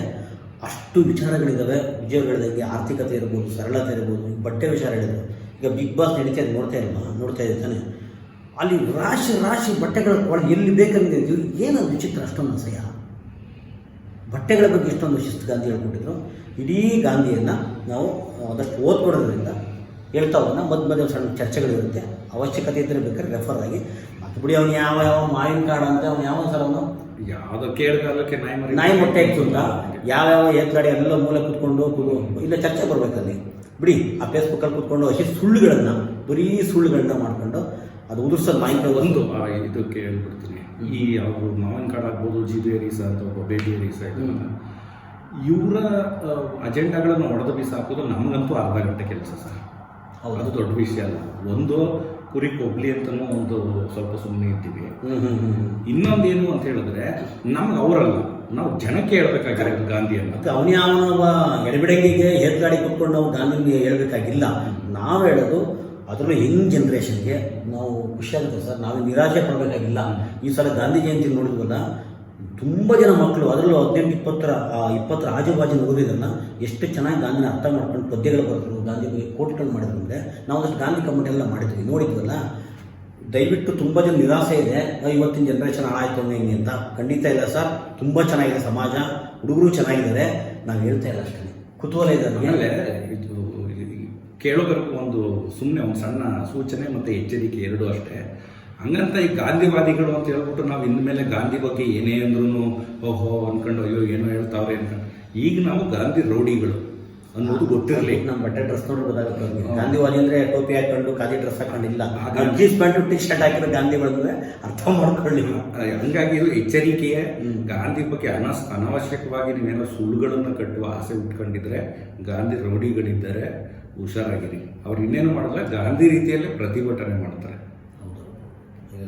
ಅಷ್ಟು ವಿಚಾರಗಳಿದ್ದಾವೆ ಉದ್ಯೋಗಗಳಿದ್ದಂಗೆ ಆರ್ಥಿಕತೆ ಇರ್ಬೋದು, ಸರಳತೆ ಇರ್ಬೋದು, ಬಟ್ಟೆ ವಿಚಾರ ಹೇಳಿದ್ರು. ಈಗ ಬಿಗ್ ಬಾಸ್ ನಡೀತಾ ನೋಡ್ತಾ ಇಲ್ವಾ? ನೋಡ್ತಾ ಇದ್ದಾನೆ ಅಲ್ಲಿ ರಾಶಿ ರಾಶಿ ಬಟ್ಟೆಗಳ ಒಳಗೆ ಎಲ್ಲಿ ಬೇಕಂದ್ರೆ ಇವ್ರು ಏನು ವಿಚಿತ್ರ ಅಷ್ಟೊಂದು ಅಸಹ್ಯ. ಬಟ್ಟೆಗಳ ಬಗ್ಗೆ ಇಷ್ಟೊಂದು ಶಿಸ್ತು ಗಾಂಧಿ ಹೇಳ್ಕೊಟ್ಟಿದ್ರು. ಇಡೀ ಗಾಂಧಿಯನ್ನು ನಾವು ಆದಷ್ಟು ಓದ್ಕೊಡೋದ್ರಿಂದ ಹೇಳ್ತಾ ಹೋಗೋಣ. ಮಧ್ಯ ಮಧ್ಯ ಸಣ್ಣ ಚರ್ಚೆಗಳಿರುತ್ತೆ. ಅವಶ್ಯಕತೆ ಇದ್ದರೆ ಬೇಕಾದ್ರೆ ರೆಫರ್ ಆಗಿ. ಮತ್ತು ಬಿಡಿ ಅವ್ನು ಯಾವ ಯಾವ ಮಾವಿನ ಕಾರ್ಡ್ ಅಂತ, ಅವ್ನು ಯಾವ ಸಲ ಅವನು ಯಾವುದೋ ಕೇಳಗಾಲಕ್ಕೆ ನಾಯಿ ನಾಯಿ ಮೊಟ್ಟೆ ಇತ್ತು ಅಂತ. ಯಾವ್ಯಾವ ಏತ್ಗಾಡಿ ಎಲ್ಲ ಮೂಲ ಕುತ್ಕೊಂಡು ಇಲ್ಲ ಚರ್ಚೆ ಬರ್ಬೇಕಲ್ಲಿ ಬಿಡಿ ಆ ಫೇಸ್ಬುಕ್ಕಲ್ಲಿ ಕುತ್ಕೊಂಡು ಅಷ್ಟೇ ಸುಳ್ಳುಗಳನ್ನು ಬರೀ ಸುಳ್ಳುಗಳನ್ನ ಮಾಡ್ಕೊಂಡು ಅದು ಉದುರ್ಸೋದು ಮಾಹಿತಿ ಒಂದು ಆ, ಇದು ಕೇಳ್ಬಿಡ್ತೀನಿ ಈ ಅವರು ಮಾವಿನ ಕಾಡು ಆಗ್ಬೋದು ಜಿ ಬಿ ಹರೀಸ ಅಂತ ಒಬ್ಬ ಬೇಬಿ ಹರೀಸ ಇದ್ದಾರಲ್ಲ ಇವರ ಅಜೆಂಡಾಗಳನ್ನು ಹೊಡೆದು ಬಿಸಾಕೋದು ನಮಗಂತೂ ಅರ್ಧ ಗಂಟೆ ಕೆಲಸ ಸರ್. ಅದು ದೊಡ್ಡ ವಿಷಯ ಅಲ್ಲ. ಒಂದು ಕುರಿ ಕೊಬ್ಲಿ ಅಂತಲೂ ಒಂದು ಸ್ವಲ್ಪ ಸುಮ್ಮನೆ ಇದ್ದೀವಿ. ಇನ್ನೊಂದೇನು ಅಂತ ಹೇಳಿದ್ರೆ ನಮ್ಗೆ ಅವರಲ್ಲ. ನಾವು ಜನಕ್ಕೆ ಹೇಳ್ಬೇಕಾಗಿರೋದು ಗಾಂಧಿಯನ್ನು. ಮತ್ತೆ ಅವನೇ ಅವನೊಬ್ಬ ಎಡಬಿಡಂಗಿಗೆ ಏತ್ಗಾಡಿ ಕುತ್ಕೊಂಡು ನಾವು ಗಾಂಧಿಗೆ ಹೇಳ್ಬೇಕಾಗಿಲ್ಲ. ನಾವು ಹೇಳೋದು ಅದರಲ್ಲೂ ಯಂಗ್ ಜನ್ರೇಷನ್ಗೆ ನಾವು ಖುಷಿಯಾಗುತ್ತೆ ಸರ್. ನಾವು ನಿರಾಶೆ ಪಡಬೇಕಾಗಿಲ್ಲ. ಈ ಸಲ ಗಾಂಧಿ ಜಯಂತಿ ನೋಡಿದ್ವಲ್ಲ ತುಂಬ ಜನ ಮಕ್ಕಳು, ಅದರಲ್ಲೂ ಹದಿನೆಂಟು, ಇಪ್ಪತ್ತರ ಇಪ್ಪತ್ತರ ಆಜುಬಾಜು ಓದಿದ್ದನ್ನು ಎಷ್ಟು ಚೆನ್ನಾಗಿ ಗಾಂಧಿನ ಅರ್ಥ ಮಾಡ್ಕೊಂಡು ಪದ್ಯಗಳು ಬರೆದ್ರು ಗಾಂಧಿ ಕೋಟ್ಗಳು ಮಾಡಿದ್ರು ಅಂದರೆ ನಾವು ಅದಷ್ಟು ಗಾಂಧಿ ಕಮಿಟಿ ಎಲ್ಲ ಮಾಡಿದ್ವಿ. ನೋಡಿದ್ವಲ್ಲ? ದಯವಿಟ್ಟು ತುಂಬ ಜನ ನಿರಾಸೆ ಇದೆ. ಇವತ್ತಿನ ಜನ್ರೇಷನ್ ಹಾಳಾಯ್ತು ಅಂದ್ರೆ ಹಿಂಗೆ ಅಂತ. ಖಂಡಿತ ಇಲ್ಲ ಸರ್. ತುಂಬ ಚೆನ್ನಾಗಿದೆ ಸಮಾಜ. ಹುಡುಗರು ಚೆನ್ನಾಗಿದ್ದಾರೆ. ನಾವು ಹೇಳ್ತಾ ಇಲ್ಲ ಅಷ್ಟೇ. ಕುತೂಹಲ ಇದೆ. ಆಮೇಲೆ ಇದು ಕೇಳೋದಕ್ಕೂ ಒಂದು ಸುಮ್ಮನೆ ಒಂದು ಸಣ್ಣ ಸೂಚನೆ ಮತ್ತು ಎಚ್ಚರಿಕೆ ಎರಡು ಅಷ್ಟೇ. ಹಂಗಂತ ಈ ಗಾಂಧಿವಾದಿಗಳು ಅಂತ ಹೇಳ್ಬಿಟ್ಟು ನಾವು ಇನ್ಮೇಲೆ ಗಾಂಧಿ ಬಗ್ಗೆ ಏನೇ ಅಂದ್ರೂ ಓಹೋ ಅನ್ಕೊಂಡು ಅಯ್ಯೋ ಏನೋ ಹೇಳ್ತಾವ್ರೆ ಅನ್ಕೊಂಡು. ಈಗ ನಾವು ಗಾಂಧಿ ರೌಡಿಗಳು ಅನ್ನೋದು ಗೊತ್ತಿರಲಿ. ನಮ್ಮ ಬಟ್ಟೆ ಡ್ರೆಸ್ ನೋಡಿ ಗೊತ್ತಾಗುತ್ತೆ. ಗಾಂಧಿವಾದಿ ಅಂದ್ರೆ ಟೋಪಿ ಹಾಕೊಂಡು ಖಾದಿ ಡ್ರೆಸ್ ಹಾಕೊಂಡಿಲ್ಲ. ಜೀನ್ಸ್ ಪ್ಯಾಂಟ್ ಟಿ ಶರ್ಟ್ ಹಾಕಿರೋ ಗಾಂಧಿಗಳು ಅಂದ್ರೆ ಅರ್ಥ ಮಾಡ್ಕೊಳ್ಳಿ ಹಂಗಾಗಿ ಇದು ಎಚ್ಚರಿಕೆಯೇ. ಗಾಂಧಿ ಬಗ್ಗೆ ಅನಸ್ ಅನಾವಶ್ಯಕವಾಗಿ ನೀವೇನೋ ಸುಳ್ಳುಗಳನ್ನು ಕಟ್ಟುವ ಆಸೆ ಉಟ್ಕೊಂಡಿದ್ರೆ ಗಾಂಧಿ ರೌಡಿಗಳಿದ್ದಾರೆ ಹುಷಾರಾಗಿರಿ. ಅವ್ರು ಇನ್ನೇನು ಮಾಡಿದ್ರೆ ಗಾಂಧಿ ರೀತಿಯಲ್ಲೇ ಪ್ರತಿಭಟನೆ ಮಾಡ್ತಾರೆ.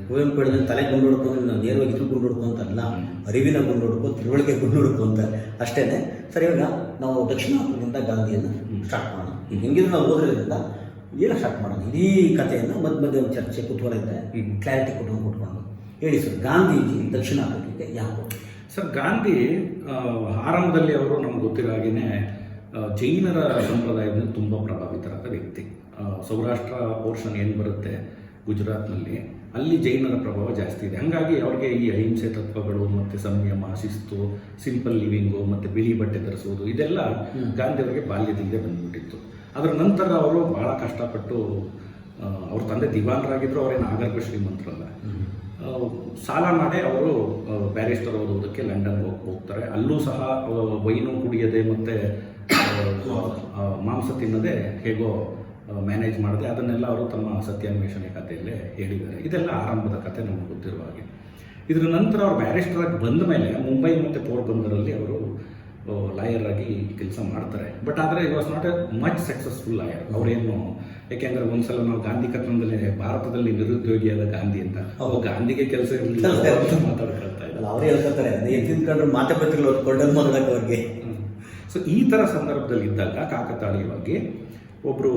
ಕುವೆಂಪು ಹೇಳಿದ್ರೆ ತಲೆ ಗುಂಡು ನಾನು ನೇರವಾಗಿ ಇದ್ರು ಗುಂಡು ಹುಡ್ಕೊ ಅಂತಲ್ಲ ಅರಿವಿನ ಗುಂಡು ಹುಡ್ಕೊ ತಿಳುವಳಿಕೆ ಗುಂಡು ಹುಡ್ಕೊ ಅಂತ. ಅಷ್ಟೇ ಸರಿ ಇವಾಗ ನಾವು ದಕ್ಷಿಣ ಆಫ್ರಿಕಿಂದ ಗಾಂಧಿಯನ್ನು ಸ್ಟಾರ್ಟ್ ಮಾಡೋಣ. ಈಗ ಹೆಂಗಿದ್ರು ನಾವು ಓದಿರೋದ್ರಿಂದ ಏನು ಸ್ಟಾರ್ಟ್ ಮಾಡೋಣ. ಇಡೀ ಕಥೆಯನ್ನು ಮಧ್ಯ ಮಧ್ಯೆ ಒಂದು ಚರ್ಚೆ ಇದೆ ಹ್ಮ್. ಕ್ಲಾರಿಟಿ ಕೊಟ್ಟು ಕೊಟ್ಕೊಂಡು ಹೇಳಿ ಸರ್ ಗಾಂಧೀಜಿ ದಕ್ಷಿಣ ಆಫ್ರಿಕೆಗೆ ಯಾಕೆ ಸರ್ ಗಾಂಧಿ ಆರಂಭದಲ್ಲಿ ಅವರು ನಮ್ಗೆ ಗೊತ್ತಿರೋ ಹಾಗೆಯೇ ಜೈನರ ಸಂಪ್ರದಾಯದಿಂದ ತುಂಬ ಪ್ರಭಾವಿತರಾದ ವ್ಯಕ್ತಿ. ಸೌರಾಷ್ಟ್ರ ಪೋರ್ಷನ್ ಏನು ಬರುತ್ತೆ ಗುಜರಾತ್ನಲ್ಲಿ? ಅಲ್ಲಿ ಜೈನರ ಪ್ರಭಾವ ಜಾಸ್ತಿ ಇದೆ. ಹಾಗಾಗಿ ಅವ್ರಿಗೆ ಈ ಅಹಿಂಸೆ ತತ್ವಗಳು ಮತ್ತು ಸಂಯಮ ಶಿಸ್ತು ಸಿಂಪಲ್ ಲಿವಿಂಗು ಮತ್ತು ಬಿಳಿ ಬಟ್ಟೆ ಧರಿಸೋದು ಇದೆಲ್ಲ ಗಾಂಧಿಯವರಿಗೆ ಬಾಲ್ಯದಿಂದ ಬಂದ್ಬಿಟ್ಟಿತ್ತು. ಅದರ ನಂತರ ಅವರು ಬಹಳ ಕಷ್ಟಪಟ್ಟು ಅವ್ರ ತಂದೆ ದಿವಾನರಾಗಿದ್ದರು ಅವರೇನು ಆಗರ್ಭ ಶ್ರೀಮಂತರಲ್ಲ. ಸಾಲ ಮಾಡಿ ಅವರು ಬ್ಯಾರಿಸ್ಟರ್ ಓದೋದಕ್ಕೆ ಲಂಡನ್ಗೆ ಹೋಗಿ ಹೋಗ್ತಾರೆ. ಅಲ್ಲೂ ಸಹ ವೈನು ಕುಡಿಯದೆ ಮತ್ತು ಮಾಂಸ ತಿನ್ನದೆ ಹೇಗೋ ಮ್ಯಾನೇಜ್ ಮಾಡದೆ ಅದನ್ನೆಲ್ಲ ಅವರು ತಮ್ಮ ಸತ್ಯಾನ್ವೇಷಣೆ ಕಥೆಯಲ್ಲೇ ಹೇಳಿದ್ದಾರೆ. ಇದೆಲ್ಲ ಆರಂಭದ ಕತೆ ನಮಗೆ ಗೊತ್ತಿರುವ ಹಾಗೆ. ಇದರ ನಂತರ ಅವರು ಬ್ಯಾರಿಸ್ಟರ್ ಆಗಿ ಬಂದ ಮೇಲೆ ಮುಂಬೈ ಮತ್ತು ಪೋರ್ಬಂದರಲ್ಲಿ ಅವರು ಲಾಯರ್ ಆಗಿ ಕೆಲಸ ಮಾಡ್ತಾರೆ. ಬಟ್ ಆದರೆ it was not a much successful lawyer ಅವರೇನು ಯಾಕೆಂದ್ರೆ ಒಂದ್ಸಲ ನಾವು ಗಾಂಧಿ ಕಥನದಲ್ಲಿ ಭಾರತದಲ್ಲಿ ನಿರುದ್ಯೋಗಿಯಾದ ಗಾಂಧಿ ಅಂತ ಅವ್ರು ಗಾಂಧಿಗೆ ಕೆಲಸ ಇರಲಿಲ್ಲ ಅವರೇ ತಿಂದ್ಕೊಂಡ್ರೆ ಅವ್ರಿಗೆ. ಸೊ ಈ ಥರ ಸಂದರ್ಭದಲ್ಲಿ ಇದ್ದಾಗ ಕಾಕತಾಳೀಯವಾಗಿ ಒಬ್ಬರು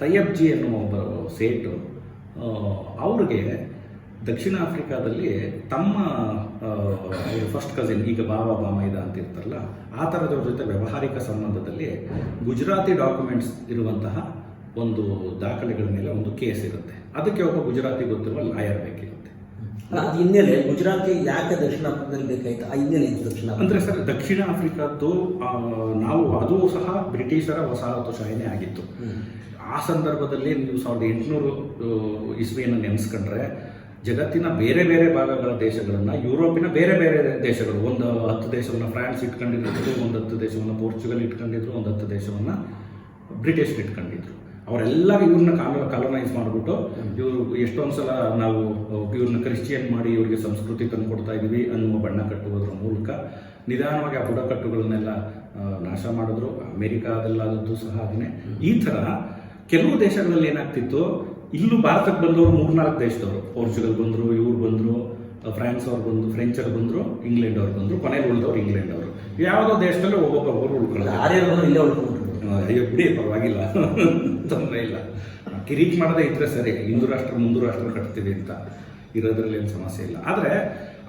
ತಯ್ಯಬ್ಜಿ ಎನ್ನುವ ಒಬ್ಬ ಸೇಟು ಅವ್ರಿಗೆ ದಕ್ಷಿಣ ಆಫ್ರಿಕಾದಲ್ಲಿ ತಮ್ಮ ಫಸ್ಟ್ ಕಸಿನ್ ಈಗ ಬಾಬಾ ಬಾಮೈದ ಅಂತ ಇರ್ತಾರಲ್ಲ, ಆ ಥರದವ್ರ ಜೊತೆ ವ್ಯಾವಹಾರಿಕ ಸಂಬಂಧದಲ್ಲಿ ಗುಜರಾತಿ ಡಾಕ್ಯುಮೆಂಟ್ಸ್ ಇರುವಂತಹ ಒಂದು ದಾಖಲೆಗಳ ಮೇಲೆ ಒಂದು ಕೇಸ್ ಇರುತ್ತೆ. ಅದಕ್ಕೆ ಒಬ್ಬ ಗುಜರಾತಿ ಗೊತ್ತಿರುವ ಲಾಯರ್ ಬೇಕಿರುತ್ತೆ ಅಲ್ಲ ಅದು ಹಿನ್ನೆಲೆ ಗುಜರಾತ್ಗೆ ಯಾಕೆ ದಕ್ಷಿಣ ಆಫ್ರಿಕಾದಲ್ಲಿ ಬೇಕಾಯಿತು? ಆ ಹಿನ್ನೆಲೆ ಇತ್ತು ದಕ್ಷಿಣ ಅಂದರೆ ಸರ್ ದಕ್ಷಿಣ ಆಫ್ರಿಕಾದ್ದು ನಾವು ಅದು ಸಹ ಬ್ರಿಟಿಷರ ವಸಾಹತುಶಾಹಿನೇ ಆಗಿತ್ತು. ಆ ಸಂದರ್ಭದಲ್ಲಿ ನೀವು ಸಾವಿರದ ಎಂಟುನೂರು ಇಸ್ವಿಯನ್ನು ನೆನೆಸ್ಕೊಂಡ್ರೆ ಜಗತ್ತಿನ ಬೇರೆ ಬೇರೆ ಭಾಗಗಳ ದೇಶಗಳನ್ನು ಯುರೋಪಿನ ಬೇರೆ ಬೇರೆ ದೇಶಗಳು ಒಂದು ಹತ್ತು ದೇಶವನ್ನು ಫ್ರಾನ್ಸ್ ಇಟ್ಕೊಂಡಿದ್ರು ಒಂದು ಹತ್ತು ದೇಶವನ್ನು ಪೋರ್ಚುಗಲ್ ಇಟ್ಕೊಂಡಿದ್ರು ಒಂದು ಹತ್ತು ದೇಶವನ್ನು ಬ್ರಿಟಿಷ್ ಇಟ್ಕೊಂಡಿದ್ರು. ಅವರೆಲ್ಲ ಇವ್ರನ್ನ ಕಾಲ ಕಾಲನೈಸ್ ಮಾಡಿಬಿಟ್ಟು ಇವರು ಎಷ್ಟೊಂದು ಸಲ ನಾವು ಇವ್ರನ್ನ ಕ್ರಿಶ್ಚಿಯನ್ ಮಾಡಿ ಇವರಿಗೆ ಸಂಸ್ಕೃತಿ ತಂದು ಕೊಡ್ತಾ ಇದ್ದೀವಿ ಅನ್ನುವ ಬಣ್ಣ ಕಟ್ಟುವುದರ ಮೂಲಕ ನಿಧಾನವಾಗಿ ಆ ಬುಡಕಟ್ಟುಗಳನ್ನೆಲ್ಲ ನಾಶ ಮಾಡಿದ್ರು. ಅಮೆರಿಕಾದಲ್ಲಾದದ್ದು ಸಹ ಅದನ್ನೇ. ಈ ಥರ ಕೆಲವು ದೇಶಗಳಲ್ಲಿ ಏನಾಗ್ತಿತ್ತು, ಇಲ್ಲೂ ಭಾರತಕ್ಕೆ ಬಂದವರು ಮೂರ್ನಾಲ್ಕು ದೇಶದವರು. ಪೋರ್ಚುಗಲ್ ಬಂದರು, ಇವ್ರು ಬಂದರು, ಫ್ರಾನ್ಸ್ ಅವ್ರು ಬಂದರು, ಫ್ರೆಂಚರು ಬಂದರು, ಇಂಗ್ಲೆಂಡ್ ಅವ್ರು ಬಂದರು ಕೊನೆಗೆ ಉಳಿದವರು ಇಂಗ್ಲೆಂಡ್ ಅವರು. ಯಾವುದೋ ದೇಶದಲ್ಲಿ ಒಬ್ಬೊಬ್ಬರು ಉಳ್ಕೊಳ್ಳೋದು. ಬಂದ್ರು ಇಲ್ಲೇ ಉಳ್ಕೊಂಡ್ಬಿಟ್ರು ಅಯ್ಯೋ, ಬಿಡಿ, ಪರವಾಗಿಲ್ಲ. ತೊಂದರೆ ಇಲ್ಲ. ಕಿರಿಕ್ ಮಾಡದೇ ಇದ್ರೆ ಸರಿ, ಹಿಂದೂ ರಾಷ್ಟ್ರ, ಮುಂದೂ ರಾಷ್ಟ್ರ ಕಟ್ತೀವಿ ಅಂತ ಇರೋದ್ರಲ್ಲಿ ಏನು ಸಮಸ್ಯೆ ಇಲ್ಲ. ಆದರೆ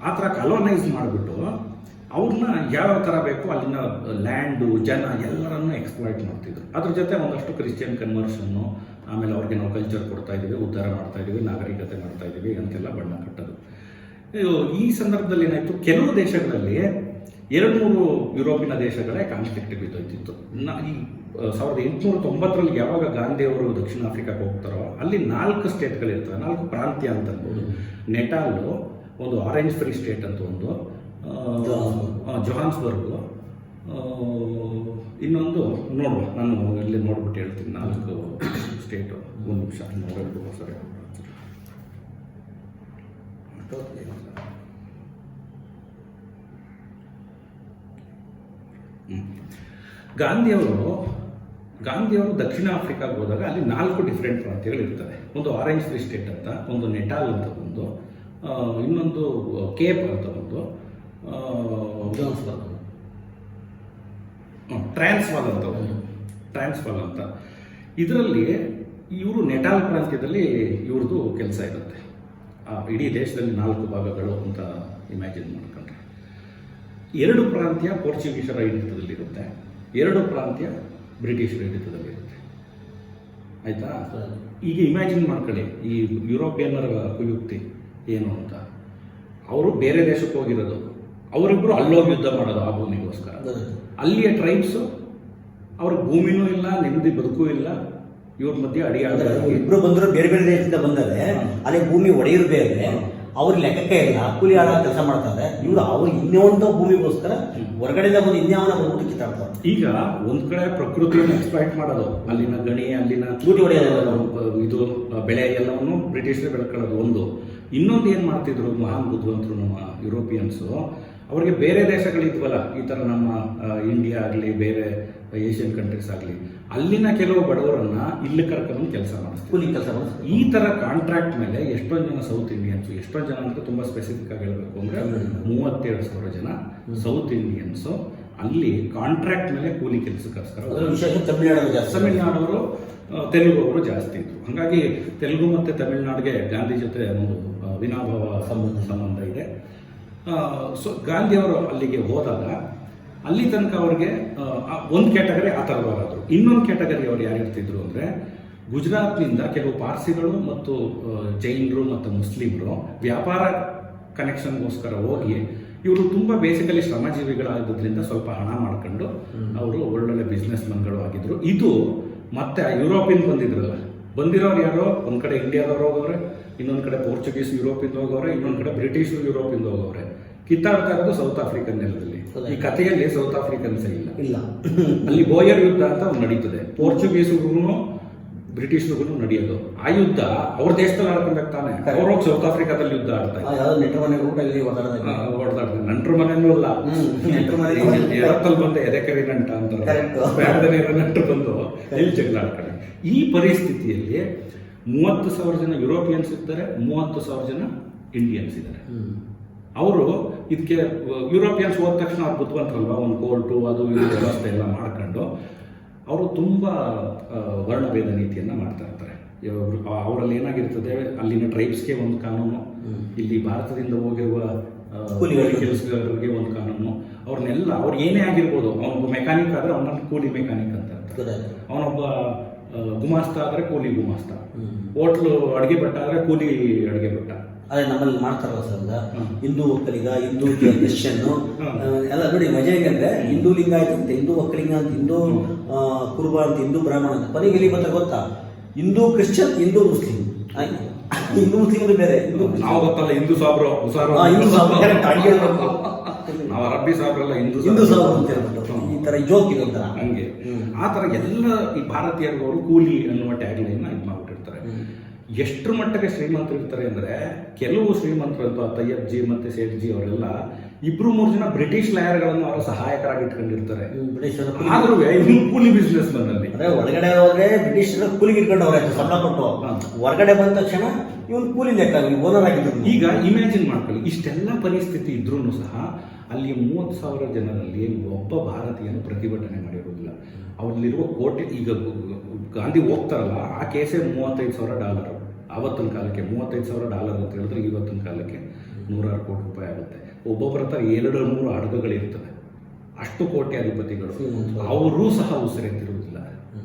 ಆ ಥರ ಕಲೋನೈಸ್ ಮಾಡಿಬಿಟ್ಟು ಅವ್ರನ್ನ ಯಾವ ಥರ ಬೇಕು ಅಲ್ಲಿನ ಲ್ಯಾಂಡು ಜನ ಎಲ್ಲರನ್ನೂ ಎಕ್ಸ್ಪ್ಲಾಯ್ಟ್ ಮಾಡ್ತಿದ್ರು. ಅದ್ರ ಜೊತೆ ಒಂದಷ್ಟು ಕ್ರಿಶ್ಚಿಯನ್ ಕನ್ವರ್ಷನ್ನು ಆಮೇಲೆ ಅವ್ರಿಗೆ ನಾವು ಕಲ್ಚರ್ ಕೊಡ್ತಾ ಇದ್ದೀವಿ ಉದ್ಧಾರ ಮಾಡ್ತಾ ಇದ್ದೀವಿ ನಾಗರಿಕತೆ ಮಾಡ್ತಾ ಇದ್ದೀವಿ ಅಂತೆಲ್ಲ ಬಣ್ಣ ಕಟ್ಟೋದು. ಈ ಸಂದರ್ಭದಲ್ಲಿ ಏನಾಯಿತು? ಕೆಲವು ದೇಶಗಳಲ್ಲಿ ಎರಡು ಮೂರು ಯುರೋಪಿನ ದೇಶಗಳೇ ಕಾನ್ಫ್ಲಿಕ್ಟ್ ಬಿದ್ದೋಯ್ತಿತ್ತು ನ ಈ ಸಾವಿರದ ಎಂಟುನೂರ ತೊಂಬತ್ತರಲ್ಲಿ ಯಾವಾಗ ಗಾಂಧಿ ಅವರು ದಕ್ಷಿಣ ಆಫ್ರಿಕಾಕ್ಕೆ ಹೋಗ್ತಾರೋ ಅಲ್ಲಿ ನಾಲ್ಕು ಸ್ಟೇಟ್ಗಳಿರ್ತವೆ ನಾಲ್ಕು ಪ್ರಾಂತ್ಯ ಅಂತ ಅನ್ಬೋದು ನೆಟಾಲ್ ಒಂದು ಆರೆಂಜ್ ಫ್ರೀ ಸ್ಟೇಟ್ ಅಂತ ಒಂದು ಜೋಹಾನ್ಸ್ಬರ್ಗ್. ಇನ್ನೊಂದು ನೋಡುವ ನಾನು ಇಲ್ಲಿ ನೋಡ್ಬಿಟ್ಟು ಹೇಳ್ತೀನಿ ನಾಲ್ಕು ಸ್ಟೇಟು. ಒಂದು ನಿಮಿಷ ನೋಡೋದು ಸರಿ. ಗಾಂಧಿಯವರು ಗಾಂಧಿಯವರು ದಕ್ಷಿಣ ಆಫ್ರಿಕಾಗೆ ಹೋದಾಗ ಅಲ್ಲಿ ನಾಲ್ಕು ಡಿಫ್ರೆಂಟ್ ಪ್ರಾಂತ್ಯಗಳು ಇರ್ತವೆ ಒಂದು ಆರೆಂಜ್ ಫ್ರೀ ಸ್ಟೇಟ್ ಅಂತ ಒಂದು ನೆಟಾಲ್ ಅಂತ ಒಂದು ಇನ್ನೊಂದು ಕೇಪ್ ಅಂತ ಒಂದು ಟ್ರಾನ್ಸ್ವಾಲ್ ಅಂತ ಒಂದು. ಟ್ರಾನ್ಸ್ವಾಲ್ ಅಂತ. ಇದರಲ್ಲಿ ಇವರು ನೆಟಾಲ್ ಪ್ರಾಂತ್ಯದಲ್ಲಿ ಇವ್ರದ್ದು ಕೆಲಸ ಇರುತ್ತೆ. ಇಡೀ ದೇಶದಲ್ಲಿ ನಾಲ್ಕು ಭಾಗಗಳು ಅಂತ ಇಮ್ಯಾಜಿನ್ ಮಾಡ್ಕೊಂಡ್ರೆ. ಎರಡು ಪ್ರಾಂತ್ಯ ಪೋರ್ಚುಗೀಸರ ಹಿಡಿತದಲ್ಲಿರುತ್ತೆ ಎರಡು ಪ್ರಾಂತ್ಯ ಬ್ರಿಟಿಷರ ಹಿಡಿತದಲ್ಲಿರುತ್ತೆ ಆಯಿತಾ? ಈಗ ಇಮ್ಯಾಜಿನ್ ಮಾಡ್ಕೊಳ್ಳಿ ಈ ಯುರೋಪಿಯನ್ನರ ಉಪಯುಕ್ತಿ ಏನು ಅಂತ. ಅವರು ಬೇರೆ ದೇಶಕ್ಕೆ ಹೋಗಿರೋದು. ಅವರಿಬ್ಬರು ಅಲ್ಲೋಗಿ ಯುದ್ಧ ಮಾಡೋದು ಆ ಭೂಮಿಗೋಸ್ಕರ. ಅಲ್ಲಿಯ ಟ್ರೈಬ್ಸು ಅವ್ರ ಭೂಮಿನೂ ಇಲ್ಲ ನೆಮ್ಮದಿ ಬದುಕೂ ಇಲ್ಲ ಇವ್ರ ಮಧ್ಯೆ ಅಡಿಯಾಡ ಇಬ್ರು ಬಂದ್ರು ಬೇರೆ ಬೇರೆ ದೇಶದಿಂದ ಬಂದರೆ ಅಲ್ಲಿ ಭೂಮಿ ಒಡೆಯರು ಬೇರೆ. ಅವ್ರ ಲೆಕ್ಕಕ್ಕೆ ಇಲ್ಲ ಕೂಲಿ ಆಳ ಕೆಲಸ ಮಾಡ್ತಾರೆ ಇವರು ಅವ್ರು ಇನ್ನೊಂದು ಭೂಮಿಗೋಸ್ಕರ ಹೊರಗಡೆಯಿಂದ ಬಂದು ಇನ್ಯಾವನ ಬಂದ್ಬಿಟ್ಟು ಕಿತ್ತಾಡ್ತಾರೆ ಈಗ ಒಂದ್ ಕಡೆ ಪ್ರಕೃತಿಯನ್ನು ಎಕ್ಸ್ಪ್ಲೈಟ್ ಮಾಡೋದು ಅಲ್ಲಿನ ಗಣಿ ಅಲ್ಲಿನ ಚೂಟಿ ಹೊಡೆಯೋದು. ಇದು ಬೆಳೆ ಎಲ್ಲವನ್ನು ಬ್ರಿಟಿಷರು ಬೆಳ್ಕೊಳ್ಳೋದು ಒಂದು ಇನ್ನೊಂದು ಏನು ಮಾಡ್ತಿದ್ರು ಮಹಾನ್ ಬುದ್ಧಿವಂತರು ನಮ್ಮ ಯುರೋಪಿಯನ್ಸು ಅವ್ರಿಗೆ ಬೇರೆ ದೇಶಗಳಿದ್ವಲ್ಲ ಈ ಥರ ನಮ್ಮ ಇಂಡಿಯಾ ಆಗಲಿ ಬೇರೆ ಏಷ್ಯನ್ ಕಂಟ್ರೀಸ್ ಆಗಲಿ ಅಲ್ಲಿನ ಕೆಲವು ಬಡವರನ್ನ ಇಲ್ಲಿ ಕರ್ಕೊಂಡು ಕೆಲಸ ಮಾಡಿಸ್ತೀವಿ ಕೂಲಿ ಕೆಲಸ ಮಾಡಿಸ್ತೀವಿ ಈ ತರ ಕಾಂಟ್ರಾಕ್ಟ್ ಮೇಲೆ ಎಷ್ಟೊಂದು ಜನ ಸೌತ್ ಇಂಡಿಯನ್ಸ್ ಎಷ್ಟೊಂದು ಜನ ಅಂತ ತುಂಬಾ ಸ್ಪೆಸಿಫಿಕ್ ಆಗಿ ಹೇಳಬೇಕು ಅಂದ್ರೆ ಮೂವತ್ತೆರಡು ಸಾವಿರ ಜನ ಸೌತ್ ಇಂಡಿಯನ್ಸ್ ಅಲ್ಲಿ ಕಾಂಟ್ರಾಕ್ಟ್ ಮೇಲೆ ಕೂಲಿ ಕೆಲಸಕ್ಕೋಸ್ಕರ ತಮಿಳುನಾಡವರು ತೆಲುಗು ಅವರು ಜಾಸ್ತಿ ಇದ್ರು ಹಾಗಾಗಿ ತೆಲುಗು ಮತ್ತು ತಮಿಳುನಾಡಿಗೆ ಗಾಂಧಿ ಜೊತೆ ಒಂದು ವಿನಾಭಾವ ಸಂಬಂಧ. ಸಂಬಂಧ ಇದೆ ಸೊ ಗಾಂಧಿಯವರು ಅಲ್ಲಿಗೆ ಹೋದಾಗ ಅಲ್ಲಿ ತನಕ ಅವ್ರಿಗೆ ಒಂದು ಕ್ಯಾಟಗರಿ ಆ ಥರದವರಾದರು ಇನ್ನೊಂದು ಕ್ಯಾಟಗರಿ ಅವ್ರು ಯಾರಿರ್ತಿದ್ರು ಅಂದರೆ ಗುಜರಾತ್ನಿಂದ ಕೆಲವು ಪಾರ್ಸಿಗಳು ಮತ್ತು ಜೈನರು ಮತ್ತು ಮುಸ್ಲಿಮರು ವ್ಯಾಪಾರ ಕನೆಕ್ಷನ್ಗೋಸ್ಕರ ಹೋಗಿ ಇವರು ತುಂಬ ಬೇಸಿಕಲಿ ಶ್ರಮಜೀವಿಗಳಾಗೋದ್ರಿಂದ ಸ್ವಲ್ಪ ಹಣ ಮಾಡ್ಕೊಂಡು ಅವರು ಒಳ್ಳೊಳ್ಳೆ ಬಿಸ್ನೆಸ್ ಮನ್ಗಳು ಆಗಿದ್ರು. ಇದು ಮತ್ತೆ ಯುರೋಪಿಯನ್ ಬಂದಿದ್ರಲ್ಲ. ಬಂದಿರೋರು ಯಾರೋ? ಒಂದು ಕಡೆ ಇಂಡಿಯಾದವ್ರು ಹೋಗೋರೆ ಇನ್ನೊಂದು ಕಡೆ ಪೋರ್ಚುಗೀಸ್ ಯುರೋಪಿಂದ ಹೋಗೋರೆ ಇನ್ನೊಂದು ಕಡೆ ಬ್ರಿಟಿಷರು ಯುರೋಪಿಂದ ಹೋಗವ್ರೆ ಕಿತ್ತಾಡ್ತಾ ಇರೋದು ಸೌತ್ ಆಫ್ರಿಕನ್ ನೆಲದಲ್ಲಿ ಈ ಕಥೆಯಲ್ಲಿ ಸೌತ್ ಆಫ್ರಿಕನ್ಸ್ ಇಲ್ಲ. ಇಲ್ಲ. ಅಲ್ಲಿ ಬೋಯರ್ ಯುದ್ಧ ಅಂತ ಒಂದು ನಡೀತದೆ. ಪೋರ್ಚುಗೀಸ್ಗೂ ಬ್ರಿಟಿಷ್ರಿಗೂ ನಡೆಯೋದು. ಆ ಯುದ್ಧ ಅವ್ರ ದೇಶದಲ್ಲಿ ಆಡ್ಕೊಂಡಾಗ್ತಾನೆ ತಾನೆ. ಅವ್ರು ಹೋಗಿ ಸೌತ್ ಆಫ್ರಿಕಾದಲ್ಲಿ ಯುದ್ಧ ಆಡ್ತಾರೆ ಮನೆ ಒದಾಡೋದಾಗ ಹೊಡೆದಾಡ್ತಾರೆ ನಂಟ್ರ ಮನೆಯೂ ಅಲ್ಲ. ನೆಂಟ್ರ ಎರತ್ತಲ್ಲಿ ಬಂದು ಎದೆಕರಿ ನಂಟ ಅಂತ Correct. ಬೇಡದನೆ ಇರೋ ನಂಟು ಬಂದು ಎಲ್ಲಿ ಜಗಳ ಆಡ್ತಾರೆ ಈ ಪರಿಸ್ಥಿತಿಯಲ್ಲಿ ಮೂವತ್ತು ಸಾವಿರ ಜನ ಯುರೋಪಿಯನ್ಸ್ ಇದ್ದಾರೆ ಮೂವತ್ತು ಸಾವಿರ ಜನ ಇಂಡಿಯನ್ಸ್ ಇದ್ದಾರೆ. ಅವರು ಇದಕ್ಕೆ ಯುರೋಪಿಯನ್ಸ್ ಹೋದ ತಕ್ಷಣ ಅವ್ರು ಬುದ್ಧಿವಂತರಲ್ವಾ ಒಂದು ಕೋರ್ಟು ಅದು ಇದು ವ್ಯವಸ್ಥೆ ಎಲ್ಲ ಮಾಡ್ಕೊಂಡು ಅವರು ತುಂಬ ವರ್ಣಭೇದ ನೀತಿಯನ್ನು ಮಾಡ್ತಾ ಇರ್ತಾರೆ. ಅವರಲ್ಲಿ ಏನಾಗಿರ್ತದೆ ಅಲ್ಲಿನ ಟ್ರೈಬ್ಸ್ಗೆ ಒಂದು ಕಾನೂನು ಇಲ್ಲಿ ಭಾರತದಿಂದ ಹೋಗಿರುವ. ಕೂಲಿ ಕೆಲಸಗಾರರಿಗೆ ಒಂದು ಕಾನೂನು. ಅವ್ರನ್ನೆಲ್ಲ ಅವ್ರು ಏನೇ ಆಗಿರ್ಬೋದು ಅವನೊಬ್ಬ ಮೆಕ್ಯಾನಿಕ್ ಆದರೆ ಅವನನ್ನು ಕೂಲಿ ಮೆಕ್ಯಾನಿಕ್ ಅಂತ ಅವನೊಬ್ಬ ಗುಮಾಸ್ತ ಆದರೆ ಕೂಲಿ ಗುಮಾಸ್ತ. ಹೋಟ್ಲು ಅಡುಗೆ ಭಟ್ಟ ಆದರೆ ಕೂಲಿ ಅಡುಗೆ ಭಟ್ಟ. ಅದೇ ನಮ್ಮಲ್ಲಿ ಮಾಡ್ತಾರಲ್ಲ ಸರ್ ಹಿಂದೂ ಒಕ್ಕಲಿಗ ಹಿಂದೂ ಕ್ರಿಶ್ಚಿಯನ್. ಎಲ್ಲ ನೋಡಿ ಮಜಾ ಹೇಗಂದ್ರೆ ಹಿಂದೂ ಲಿಂಗಾಯತ ಅಂತ ಹಿಂದೂ ಒಕ್ಕಲಿಂಗ ಅಂತ ಹಿಂದೂ ಕುರುಬ ಅಂತ ಹಿಂದೂ ಬ್ರಾಹ್ಮಣ ಅಂತ. ಕೊನೆಗೆ ಇಲ್ಲಿ ಬಂದ್ರೆ ಗೊತ್ತಾ? Hindu Christian Hindu Muslim. Hindu Hindu ಅಂದ್ರೆ ಬೇರೆ. ನಾವು ಗೊತ್ತಲ್ಲ ಹಿಂದೂ ಸಾಬ್ರು ಹಿಂದೂ ನಾವು ಅರಬ್ಬಿ ಸಾಬ್ರಲ್ಲ ಹಿಂದೂ ಹಿಂದೂ ಸಾಬ್ರು. ಅಂತ ಹೇಳ್ಬಿಟ್ಟು. ಈ ತರ ಜೋಕ್ ಹಂಗೆ. ಆ ಥರ ಎಲ್ಲ ಈ ಭಾರತೀಯರು ಕೂಲಿ ಅನ್ನುವ ಟ್ಯಾಗ್ಲೈನ್ ಇದು. ಎಷ್ಟರ ಮಟ್ಟಿಗೆ ಶ್ರೀಮಂತರು ಇರ್ತಾರೆ ಅಂದ್ರೆ ಕೆಲವು ಶ್ರೀಮಂತರು ಅಂತ ತಯ್ಯಬ್ ಜಿ ಮತ್ತೆ ಸೇಠ್ ಜಿ ಅವರೆಲ್ಲ ಇಬ್ರು ಮೂರು ಜನ ಬ್ರಿಟಿಷ್ ಲಾಯರ್ಗಳನ್ನು ಅವರ ಸಹಾಯಕರಾಗಿ ಇಟ್ಕೊಂಡಿರ್ತಾರೆ. ಆದ್ರೂ ಇವ್ನು ಕೂಲಿ ಬಿಸ್ನೆಸ್ ಮನ್ನಲ್ಲಿ ಅದೇ ಒಳಗಡೆ ಹೋದ್ರೆ ಬ್ರಿಟಿಷರ ಕೂಲಿಗೆ ಇಟ್ಕೊಂಡು ಅವ್ರೆ ಸಂಬಳ ಕೊಟ್ಟು. ಹೊರಗಡೆ ಬಂದ ತಕ್ಷಣ ಇವನು ಕೂಲಿ ಲೆಕ್ಕ ಓನರ್ ಆಗಿದ್ರು ಈಗ ಇಮ್ಯಾಜಿನ್ ಮಾಡ್ಕೊಳ್ಳಿ ಇಷ್ಟೆಲ್ಲ ಪರಿಸ್ಥಿತಿ ಇದ್ರೂ ಸಹ ಅಲ್ಲಿ ಮೂವತ್ತು ಸಾವಿರ ಜನರಲ್ಲಿ ಒಬ್ಬ ಭಾರತೀಯನು ಪ್ರತಿಭಟನೆ ಮಾಡಿರೋದಿಲ್ಲ. ಅವ್ರಲ್ಲಿರುವ ಕೋಟಿ ಈಗ ಗಾಂಧಿ ಹೋಗ್ತಾರಲ್ಲ ಆ ಕೇಸೇ ಮೂವತ್ತೈದು ಸಾವಿರ ಡಾಲರ್. ಆವತ್ತಿನ ಕಾಲಕ್ಕೆ ಮೂವತ್ತೈದು ಸಾವಿರ ಡಾಲರ್ ಅಂತ ಹೇಳಿದ್ರೆ ಇವತ್ತಿನ ಕಾಲಕ್ಕೆ ನೂರಾರು ಕೋಟಿ ರೂಪಾಯಿ ಆಗುತ್ತೆ. ಒಬ್ಬೊಬ್ಬರ ಹತ್ರ ಎರಡು ಮೂರು ಹಡಗುಗಳಿರ್ತವೆ ಅಷ್ಟು ಕೋಟ್ಯಾಧಿಪತಿಗಳು. ಅವರೂ ಸಹ ಉಸಿರೆತ್ತಿರುವುದಿಲ್ಲ.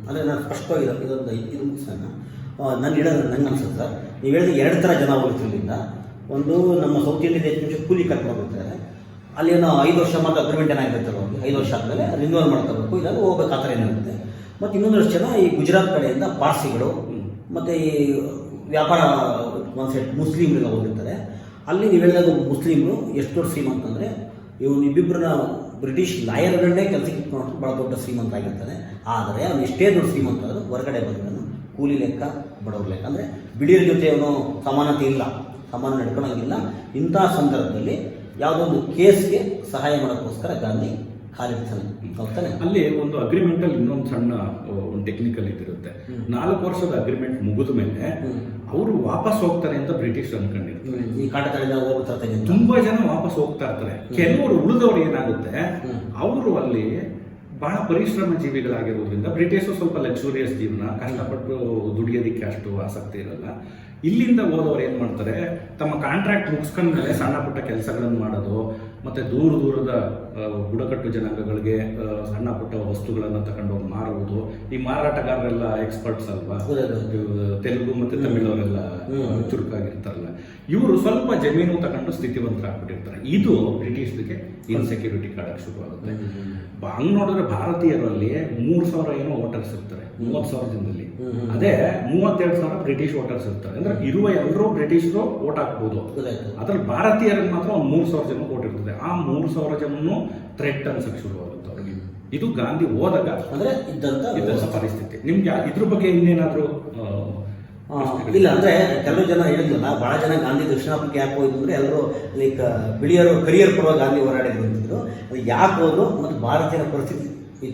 ಅಂದರೆ ನಾನು ಸ್ಪಷ್ಟವಾಗಿ ಇದೊಂದು ಇದು ಮುಗಿಸೋಣ ನಾನು ಹೇಳೋದು ನಂಗೆ ಅನ್ಸುತ್ತೆ ಸರ್. ನೀವು ಹೇಳಿದ ಎರಡು ಥರ ಜನ ಹೋಗ್ತಿರ್ಲಿಂದ ಒಂದು ನಮ್ಮ ಸೌತ್ ಹೆಚ್ಚು ದೇಶ ಕೂಲಿ ಕರ್ಕೊಂಡು ಹೋಗ್ತಾರೆ ಅಲ್ಲಿ ಏನೋ ಐದು ವರ್ಷ ಮಾತ್ರ ಅಗ್ರಿಮೆಂಟ್ ಏನಾಗಿರುತ್ತೆ ಅವ್ರಿಗೆ ಐದು ವರ್ಷ ಆದಮೇಲೆ ರಿನ್ಯೂವಲ್ ಮಾಡ್ಕೋಬೇಕು ಇದಾಗ ಹೋಗ್ಬೇಕು ಆ ಥರ ಏನಿರುತ್ತೆ ಮತ್ತು ಇನ್ನೊಂದಷ್ಟು ಜನ ಈ ಗುಜರಾತ್ ಕಡೆಯಿಂದ ಪಾರ್ಸಿಗಳು. ಮತ್ತು ಈ ವ್ಯಾಪಾರ ಒಂದು ಸೆಟ್ ಮುಸ್ಲಿಮ್ರೆಲ್ಲ ಹೋಗಿರ್ತಾರೆ. ಅಲ್ಲಿ ನೀವು ಹೇಳಿದಾಗ ಮುಸ್ಲಿಮ್ಗಳು ಎಷ್ಟು ದೊಡ್ಡ ಶ್ರೀಮಂತ ಅಂದರೆ ಇವನು ಇಬ್ಬಿಬ್ಬರನ್ನ ಬ್ರಿಟಿಷ್ ಲಾಯರ್ಗಳನ್ನೇ ಕೆಲಸಕ್ಕೆ ಇಟ್ಕೊಂಡು ಭಾಳ ದೊಡ್ಡ ಶ್ರೀಮಂತ ಆಗಿರ್ತಾನೆ ಆದರೆ ಅವನು ಎಷ್ಟೇ ದೊಡ್ಡ ಶ್ರೀಮಂತ ಆದರೂ ಹೊರಗಡೆ ಬಂದನು ಕೂಲಿ ಲೆಕ್ಕ, ಬಡವ್ರ ಲೆಕ್ಕ. ಅಂದರೆ ಬಿಡಿಯರ ಜೊತೆ ಅವನು ಸಮಾನತೆ ಇಲ್ಲ, ಸಮಾನ ನಡ್ಕೊಳಂಗಿಲ್ಲ. ಇಂಥ ಸಂದರ್ಭದಲ್ಲಿ ಯಾವುದೊಂದು ಕೇಸ್ಗೆ ಸಹಾಯ ಮಾಡೋಕ್ಕೋಸ್ಕರ ಗಾಂಧಿ ಹೋಗ್ತಾನೆ ಅಲ್ಲಿ ಒಂದು ಅಗ್ರಿಮೆಂಟ್ ಅಲ್ಲಿ ಇನ್ನೊಂದು ಸಣ್ಣ ಒಂದು ಟೆಕ್ನಿಕಲ್ ಇದಿರುತ್ತೆ. ನಾಲ್ಕು ವರ್ಷದ ಅಗ್ರಿಮೆಂಟ್ ಮುಗಿದ ಮೇಲೆ ಅವರು ವಾಪಸ್ ಹೋಗ್ತಾರೆ ಅಂತ ಬ್ರಿಟಿಷ್ ಅನ್ಕೊಂಡಿರ್ತಾರೆ. ಈ ತುಂಬಾ ಜನ ವಾಪಸ್ ಹೋಗ್ತಾ ಇರ್ತಾರೆ. ಕೆಲವರು ಉಳಿದವರು ಏನಾಗುತ್ತೆ? ಅವರು ಅಲ್ಲಿ ಬಹಳ ಪರಿಶ್ರಮ ಜೀವಿಗಳಾಗಿರೋದ್ರಿಂದ ಬ್ರಿಟಿಷರು ಸ್ವಲ್ಪ ಲಕ್ಸುರಿಯಸ್ ಜೀವನ ಕಷ್ಟಪಟ್ಟು ದುಡಿಯೋದಿಕ್ಕೆ ಅಷ್ಟು ಆಸಕ್ತಿ ಇರಲ್ಲ. ಇಲ್ಲಿಂದ ಹೋದವರು ಏನು ಮಾಡ್ತಾರೆ? ತಮ್ಮ ಕಾಂಟ್ರಾಕ್ಟ್ ಮುಗಿಸ್ಕೊಂಡ್ಮೇಲೆ ಸಣ್ಣ ಪುಟ್ಟ ಕೆಲಸಗಳನ್ನು ಮಾಡೋದು ಮತ್ತೆ ದೂರ ದೂರದ ಬುಡಕಟ್ಟು ಜನಾಂಗಗಳಿಗೆ ಸಣ್ಣ ಪುಟ್ಟ ವಸ್ತುಗಳನ್ನು ತಗೊಂಡೋಗಿ ಮಾರುವುದು. ಈ ಮಾರಾಟಗಾರರೆಲ್ಲ ಎಕ್ಸ್ಪರ್ಟ್ಸ್ ಅಲ್ವಾ. ತೆಲುಗು ಮತ್ತೆ ತಮಿಳವರೆಲ್ಲ ಹ್ಮ್. ಚುರುಕಾಗಿರ್ತಾರಲ್ಲ ಇವರು ಸ್ವಲ್ಪ ಜಮೀನು ತಗೊಂಡು ಸ್ಥಿತಿವಂತರಾಗ್ಬಿಟ್ಟಿರ್ತಾರೆ. ಇದು ಬ್ರಿಟಿಷ್ಗೆ ಇನ್ಸೆಕ್ಯೂರಿಟಿ ಕಾಡಕ್ಕೆ ಶುರುವಾಗುತ್ತೆ ಹಂಗೆ ಹಂಗ್ ನೋಡಿದ್ರೆ ಭಾರತೀಯರಲ್ಲಿ ಮೂರ್ ಸಾವಿರ ಏನೋ ವೋಟರ್ಸ್ ಇರ್ತಾರೆ. ಮೂವತ್ತು ಸಾವಿರ ಜನದಲ್ಲಿ. ಅದೇ ಮೂವತ್ತೆರಡು ಸಾವಿರ ಬ್ರಿಟಿಷ್ ವೋಟರ್ಸ್ ಇರ್ತಾರೆ. ಅಂದ್ರೆ ಇರುವ ಎಲ್ಲರೂ ಬ್ರಿಟಿಷರು ವೋಟ್ ಹಾಕ್ಬೋದು. ಅದ್ರಲ್ಲಿ ಭಾರತೀಯರಿಗೆ ಮಾತ್ರ ಒಂದು ಮೂರು ಸಾವಿರ ಜನ ವೋಟ್ ಇರ್ತದೆ. ಆ ಮೂರು ಸಾವಿರ ಜನನು ಥ್ರೆಟ್ ಅನ್ಸಕ್ ಶುರುವಾಗುತ್ತೆ ಅವ್ರಿಗೆ. ಇದು ಗಾಂಧಿ ಹೋದಾಗ ಅಂದ್ರೆ ಇದ್ದಂತ ಪರಿಸ್ಥಿತಿ. ನಿಮ್ಗೆ ಇದ್ರ ಬಗ್ಗೆ ಇನ್ನೇನಾದ್ರೂ ಇಲ್ಲ ಅಂದ್ರೆ ಕೆಲವು ಜನ ಹೇಳಿದ್ರಲ್ಲ ಬಹಳ ಜನ ಗಾಂಧಿ ದಕ್ಷಿಣ ಆಫ್ರಿಕಾ ಯಾಕೆ ಹೋಯ್ತು ಅಂದ್ರೆ ಎಲ್ಲರೂ ಲೈಕ್ ಬಿಳಿಯರು ಕರಿಯರ್ ಪರವ ಗಾಂಧಿ ಹೋರಾಡಿದ್ರು ಅಂತಿದ್ರು ಅದು ಯಾಕೆ ಹೋದ್ರು ಮತ್ತು ಭಾರತೀಯರ ಪರಿಸ್ಥಿತಿ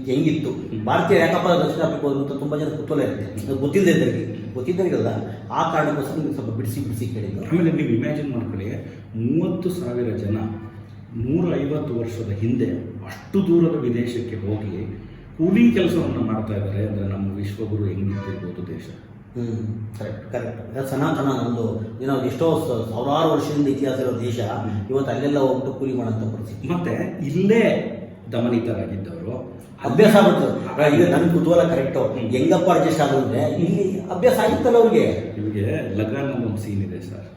ಹೆಂಗಿತ್ತು? ಭಾರತೀಯ ಯಾಕಪ್ಪ ದಕ್ಷಿಣ ಆಫ್ರಿಕಾ ಹೋದ್ರು ಅಂತ ತುಂಬಾ ಜನ ಕುತೂಹಲ ಇರುತ್ತೆ. ಅದು ಗೊತ್ತಿಲ್ಲದೆ ಇದ್ದವರಿಗೆ ಗೊತ್ತಿದ್ದವರಿಗಲ್ಲ. ಆ ಕಾರಣಕ್ಕೋಸ್ಕರ ನಿಮ್ಗೆ ಸ್ವಲ್ಪ ಬಿಡಿಸಿ ಬಿಡಿಸಿ ಕೇಳಿದ್ರು. ಆಮೇಲೆ ನೀವು ಇಮ್ಯಾಜಿನ್ ಮಾಡ್ಕೊಳ್ಳಿ ಮೂವತ್ತು ಸಾವಿರ ಜನ ನೂರ ಐವತ್ತು ವರ್ಷದ ಹಿಂದೆ ಅಷ್ಟು ದೂರದ ವಿದೇಶಕ್ಕೆ ಹೋಗಿ ಕೂಲಿ ಕೆಲಸವನ್ನು ಮಾಡ್ತಾ ಇದ್ದಾರೆ ಅಂದರೆ ನಮ್ಮ ವಿಶ್ವಗುರು ಹೆಂಗಿರ್ಬೋದು ದೇಶ? ಹ್ಞೂ ಕರೆಕ್ಟ್ ಕರೆಕ್ಟ್ ಸನಾತನ ನಮ್ಮದು ಏನೋ ಎಷ್ಟೋ ಸಾವಿರಾರು ವರ್ಷದಿಂದ ಇತಿಹಾಸ ಇರೋ ದೇಶ ಇವತ್ತು ಅಲ್ಲೆಲ್ಲ ಹೋಗ್ಬಿಟ್ಟು ಕೂಲಿ ಮಾಡೋಂಥ ಪರಿಸ್ಥಿತಿ. ಮತ್ತೆ ಇಲ್ಲೇ ದಮನಿತರಾಗಿದ್ದವರು ಅಭ್ಯಾಸ ಆಗುತ್ತೆ ಈಗ ನನ್ನ ಕುತೂಹಲ ಕರೆಕ್ಟು ಹೆಂಗಪ್ಪ ಅಡ್ಜಸ್ಟ್ ಆಗುತ್ತೆ ಇಲ್ಲಿ ಅಭ್ಯಾಸ ಆಗಿತ್ತಲ್ಲ ಅವ್ರಿಗೆ? ಇವ್ರಿಗೆ ಲಗಾನ್ ಒಂದು ಸೀನ್ ಇದೆ ಸರ್.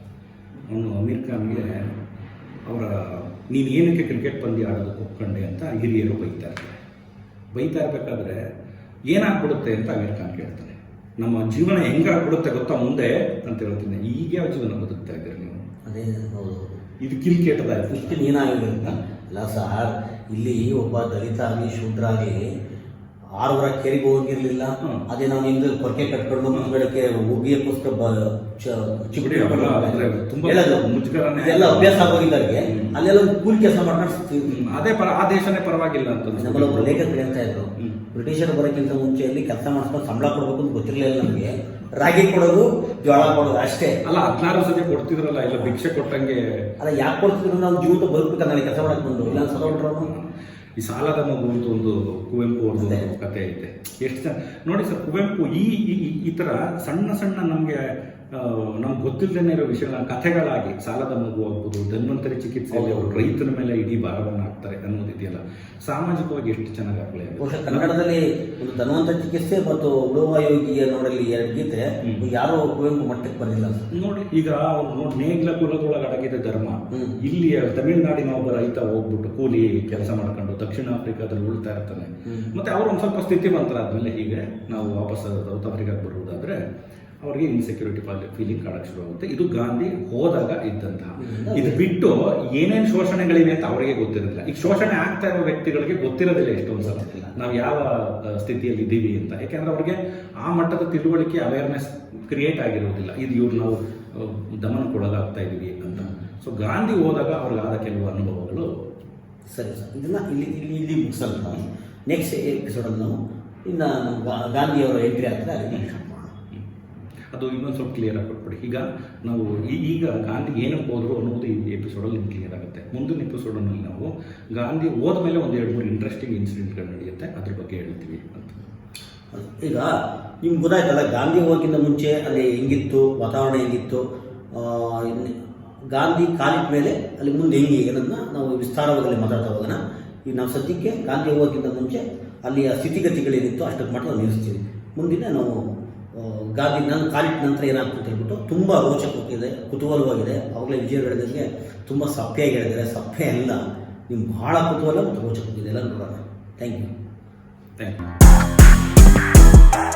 ಅವನು ಅಮೀರ್ ಖಾನ್ಗೆ ಅವರ ನೀನು ಏನಕ್ಕೆ ಕ್ರಿಕೆಟ್ ಪಂದ್ಯ ಆಡೋದು ಒಪ್ಕೊಂಡೆ ಅಂತ ಹಿರಿಯರು ಬೈತಾ ಇರ್ತಾರೆ. ಬೈತಾ ಇರಬೇಕಾದ್ರೆ ಏನಾಗ್ಬಿಡುತ್ತೆ ಅಂತ ಅಮೀರ್ ಖಾನ್ ಕೇಳ್ತಾನೆ. ನಮ್ಮ ಜೀವನ ಹೆಂಗಾಗ್ಬಿಡುತ್ತೆ ಗೊತ್ತಾ ಮುಂದೆ ಅಂತ ಹೇಳ್ತೀನಿ. ಈಗ ಯಾವ ಜೀವನ ಬದುಕ್ತಾ ಇದ್ದೀರಿ ನೀವು? ಅದೇ ಹೌದು. ಇದು ಇಷ್ಟು ಅಂತ? ಇಲ್ಲ ಸರ್ ಇಲ್ಲಿ ಒಬ್ಬ ದಲಿತ ಆಗಲಿ ಶೂದ್ರ ಆಗಲಿ ಆರು ವಾರ ಕೆರೆಗೆ ಹೋಗಿರ್ಲಿಲ್ಲ. ಅದೇ ನಾವು ಹಿಂದೆ ಕೊರಕೆ ಕಟ್ಕೊಂಡು ಮುಂದ್ಗಡೆಗೆ ಉಗಿಯಕ್ಕೋಸ್ಕರ ಬ- ಚ- ಚಿಪುಡಿ ಚಿಪುಡಿ ಹಾಕೊಂಡು ಹಾಕೋದು ತುಂಬಾ ಹೇಳೋದು. ಮುಜುಗರನೇ. ಇದೆಲ್ಲ ಅಭ್ಯಾಸ ಆಗೋಗಿದ್ದವ್ರಿಗೆ. ಅಲ್ಲೆಲ್ಲ ಕೂಲಿ ಕೆಲಸ ಮಾಡ್ಕೊಂಡು ಅದೇ ಪರ ಆ ದೇಶನೇ ಪರವಾಗಿಲ್ಲ ಅಂತ ನಮ್ಮಲ್ಲಿ ಒಬ್ಬ ಲೇಖಕರು ಹೇಳ್ತಾ ಇದ್ರು. ಬ್ರಿಟಿಷರು ಬರೋಕ್ಕಿಂತ ಮುಂಚೆಯಲ್ಲಿ ಕೆಲಸ ಮಾಡಿಸ್ಕೊಂಡು ಸಂಬಳ ಕೊಡ್ಬೇಕು ಅಂತ ಗೊತ್ತಿರಲಿಲ್ಲ ನಮಗೆ. ರಾಗಿ ಕೊಡೋದು ಜೋಳ ಕೊಡೋದು ಅಷ್ಟೇ. ಅಲ್ಲ ಹದಿನಾರು ಸತಿ ಕೊಡ್ತಿದ್ರಲ್ಲ ಇಲ್ಲ ಭಿಕ್ಷೆ ಕೊಟ್ಟಂಗೆ. ಅಲ್ಲ ಯಾಕೆ ಕೊಡ್ತಿದ್ರು? ನಾವು ಜೀವಿತ ನನಗೆ ಕೆಲಸ ಮಾಡ್ಕೊಂಡು ಇಲ್ಲ ಸದೋಟ್ರು ಈ ಸಾಲದ ಮಗು ಅಂತ ಒಂದು ಕುವೆಂಪು ಅವ್ರದ್ದು. ಒಂದು ಕತೆ ಐತೆ ಎಷ್ಟು ನೋಡಿ ಸರ್ ಕುವೆಂಪು ಈ ಈ- ಈ- ಈ ತರ ಸಣ್ಣ ಸಣ್ಣ ನಮಗೆ ನಮ್ಗೆ ಗೊತ್ತಿಲ್ಲದೇ ಇರೋ ವಿಷಯಗಳ ಕಥೆಗಳಾಗಿ ಸಾಲದ ಮಗು ಆಗ್ಬೋದು ಧನ್ವಂತರಿ ಚಿಕಿತ್ಸೆಯಲ್ಲಿ ಅವರು ರೈತರ ಮೇಲೆ ಇಡೀ ಭಾರವನ್ನು ಹಾಕ್ತಾರೆ ಅನ್ನೋದಿದೆಯಲ್ಲ ಸಾಮಾಜಿಕವಾಗಿ ಎಷ್ಟು ಚೆನ್ನಾಗಿ ಆಗ್ಲೇ ಬಹುಶಃ ಕನ್ನಡದಲ್ಲಿ ಒಂದು ಧನ್ವಂತ ಚಿಕಿತ್ಸೆ ಮತ್ತು ಉಳುವಾಯೋಗಿಯ ನೋಡಲಿ ಎರಡು ಗೀತೆ. ಯಾರೋ ಕುವೆಂಪು ಮಟ್ಟಕ್ಕೆ ಬಂದಿಲ್ಲ ನೋಡಿ ಈಗ ಅವ್ರು ನೋಡಿ ನೇಗ್ಲ ಕುಲದೊಳಗೆ ಅಡಗಿದೆ ಧರ್ಮ ಇಲ್ಲಿ ತಮಿಳುನಾಡಿನ ಒಬ್ಬ ರೈತ ಹೋಗ್ಬಿಟ್ಟು ಕೂಲಿ ಕೆಲಸ ಮಾಡ್ಕೊಂಡು ದಕ್ಷಿಣ ಆಫ್ರಿಕಾದಲ್ಲಿ ಉಳ್ತಾ ಇರ್ತಾನೆ. ಮತ್ತೆ ಅವ್ರು ಒಂದು ಸ್ವಲ್ಪ ಸ್ಥಿತಿ ಬಂತರ ಆದ್ಮೇಲೆ ಹೀಗೆ ನಾವು ವಾಪಸ್ ಸೌತ್ ಆಫ್ರಿಕಾಗೆ ಬರುವುದಾದ್ರೆ ಅವರಿಗೆ ಇನ್ಸೆಕ್ಯೂರಿಟಿ ಫೀಲಿಂಗ್ ಕಾಡಕ್ಕೆ ಶುರು ಆಗುತ್ತೆ. ಇದು ಗಾಂಧಿ ಹೋದಾಗ ಇದ್ದಂತಹ. ಇದು ಬಿಟ್ಟು ಏನೇನು ಶೋಷಣೆಗಳಿವೆ ಅಂತ ಅವರಿಗೆ ಗೊತ್ತಿರೋದಿಲ್ಲ. ಈಗ ಶೋಷಣೆ ಆಗ್ತಾ ಇರೋ ವ್ಯಕ್ತಿಗಳಿಗೆ ಗೊತ್ತಿರೋದಿಲ್ಲ ಎಷ್ಟೊಂದು ಸಲ. ನಾವು ಯಾವ ಸ್ಥಿತಿಯಲ್ಲಿ ಇದ್ದೀವಿ ಅಂತ. ಯಾಕೆಂದ್ರೆ ಅವ್ರಿಗೆ ಆ ಮಟ್ಟದ ತಿಳುವಳಿಕೆ ಅವೇರ್ನೆಸ್ ಕ್ರಿಯೇಟ್ ಆಗಿರೋದಿಲ್ಲ. ಇದು ಇವ್ರು ನಾವು ದಮನ ಕೊಡಲಾಗ್ತಾ ಇದ್ದೀವಿ ಅಂತ. ಸೊ ಗಾಂಧಿ ಹೋದಾಗ ಅವ್ರಿಗೆ ಆದ ಕೆಲವು ಅನುಭವಗಳು ಸರಿ ಸರ್. ಇದನ್ನ ಇಲ್ಲಿ ಇಲ್ಲಿ ಇಲ್ಲಿ ಮುಗಿಸಲ್ಲ. ನೆಕ್ಸ್ಟ್ ಎಪಿಸೋಡಲ್ಲಿ ನಾವು ಇನ್ನು ಗಾಂಧಿಯವರ ಎಂಟ್ರಿ ಮಾಡೋಣ ಅದು ಇನ್ನೊಂದು ಸ್ವಲ್ಪ ಕ್ಲಿಯರ್ ಆಗಿ ಕೊಟ್ಬಿಡಿ. ಈಗ ನಾವು ಈಗ ಗಾಂಧಿ ಏನಕ್ಕೆ ಹೋದ್ರು ಅನ್ನೋದು ಈ ಎಪಿಸೋಡಲ್ಲಿ ನಿಮ್ಗೆ ಕ್ಲಿಯರ್ ಆಗುತ್ತೆ. ಮುಂದಿನ ಎಪಿಸೋಡಲ್ಲಿ ನಾವು ಗಾಂಧಿ ಹೋದ ಮೇಲೆ ಒಂದು ಎರಡು ಮೂರು ಇಂಟ್ರೆಸ್ಟಿಂಗ್ ಇನ್ಸಿಡೆಂಟ್ಗಳು ನಡೆಯುತ್ತೆ. ಅದ್ರ ಬಗ್ಗೆ ಹೇಳ್ತೀವಿ ಅಂತ. ಈಗ ನಿಮ್ಗೆ ಗೊತ್ತಾಯ್ತಲ್ಲ, ಗಾಂಧಿ ಹೋಗೋಕ್ಕಿಂತ ಮುಂಚೆ ಅಲ್ಲಿ ಹೆಂಗಿತ್ತು, ವಾತಾವರಣ ಹೆಂಗಿತ್ತು ಗಾಂಧಿ ಕಾಲಿಟ್ಟ ಮೇಲೆ ಅಲ್ಲಿ ಮುಂದೆ ಹೆಂಗೆ ಅನ್ನೋದನ್ನ ನಾವು ವಿಸ್ತಾರವಾಗಿ ಅಲ್ಲಿ ಮಾತಾಡ್ತಾ ಹೋಗೋಣ. ಈಗ ನಾವು ಸದ್ಯಕ್ಕೆ ಗಾಂಧಿ ಹೋಗೋಕ್ಕಿಂತ ಮುಂಚೆ ಅಲ್ಲಿಯ ಸ್ಥಿತಿಗತಿಗಳೇನಿತ್ತು ಅಷ್ಟಕ್ಕೆ ಮಾತ್ರ ನಿಲ್ಲಿಸ್ತೀವಿ. ಮುಂದಿನ ನಾವು ಆ, ನನ್ನ ನಾನು ಕಾಲಿಟ್ಟ ನಂತರ ಏನಾಗ್ತದೆ ಹೇಳ್ಬಿಟ್ಟು ತುಂಬ ರೋಚಕವಾಗಿದೆ ಕುತೂಹಲವಾಗಿದೆ. ಅವಾಗಲೇ ವಿಜಯ ಹೇಳಿದಂಗೆ ತುಂಬ ಸಪ್ಪೆಯಾಗಿ ಹೇಳಿದ್ದಾರೆ. ಸಪ್ಪೆ ಅಲ್ಲ ನಿಮ್ಗೆ ಭಾಳ ಕುತೂಹಲ ಮತ್ತು ರೋಚಕವಾಗಿದೆ ಎಲ್ಲ ನೋಡೋಣ. Thank you thank you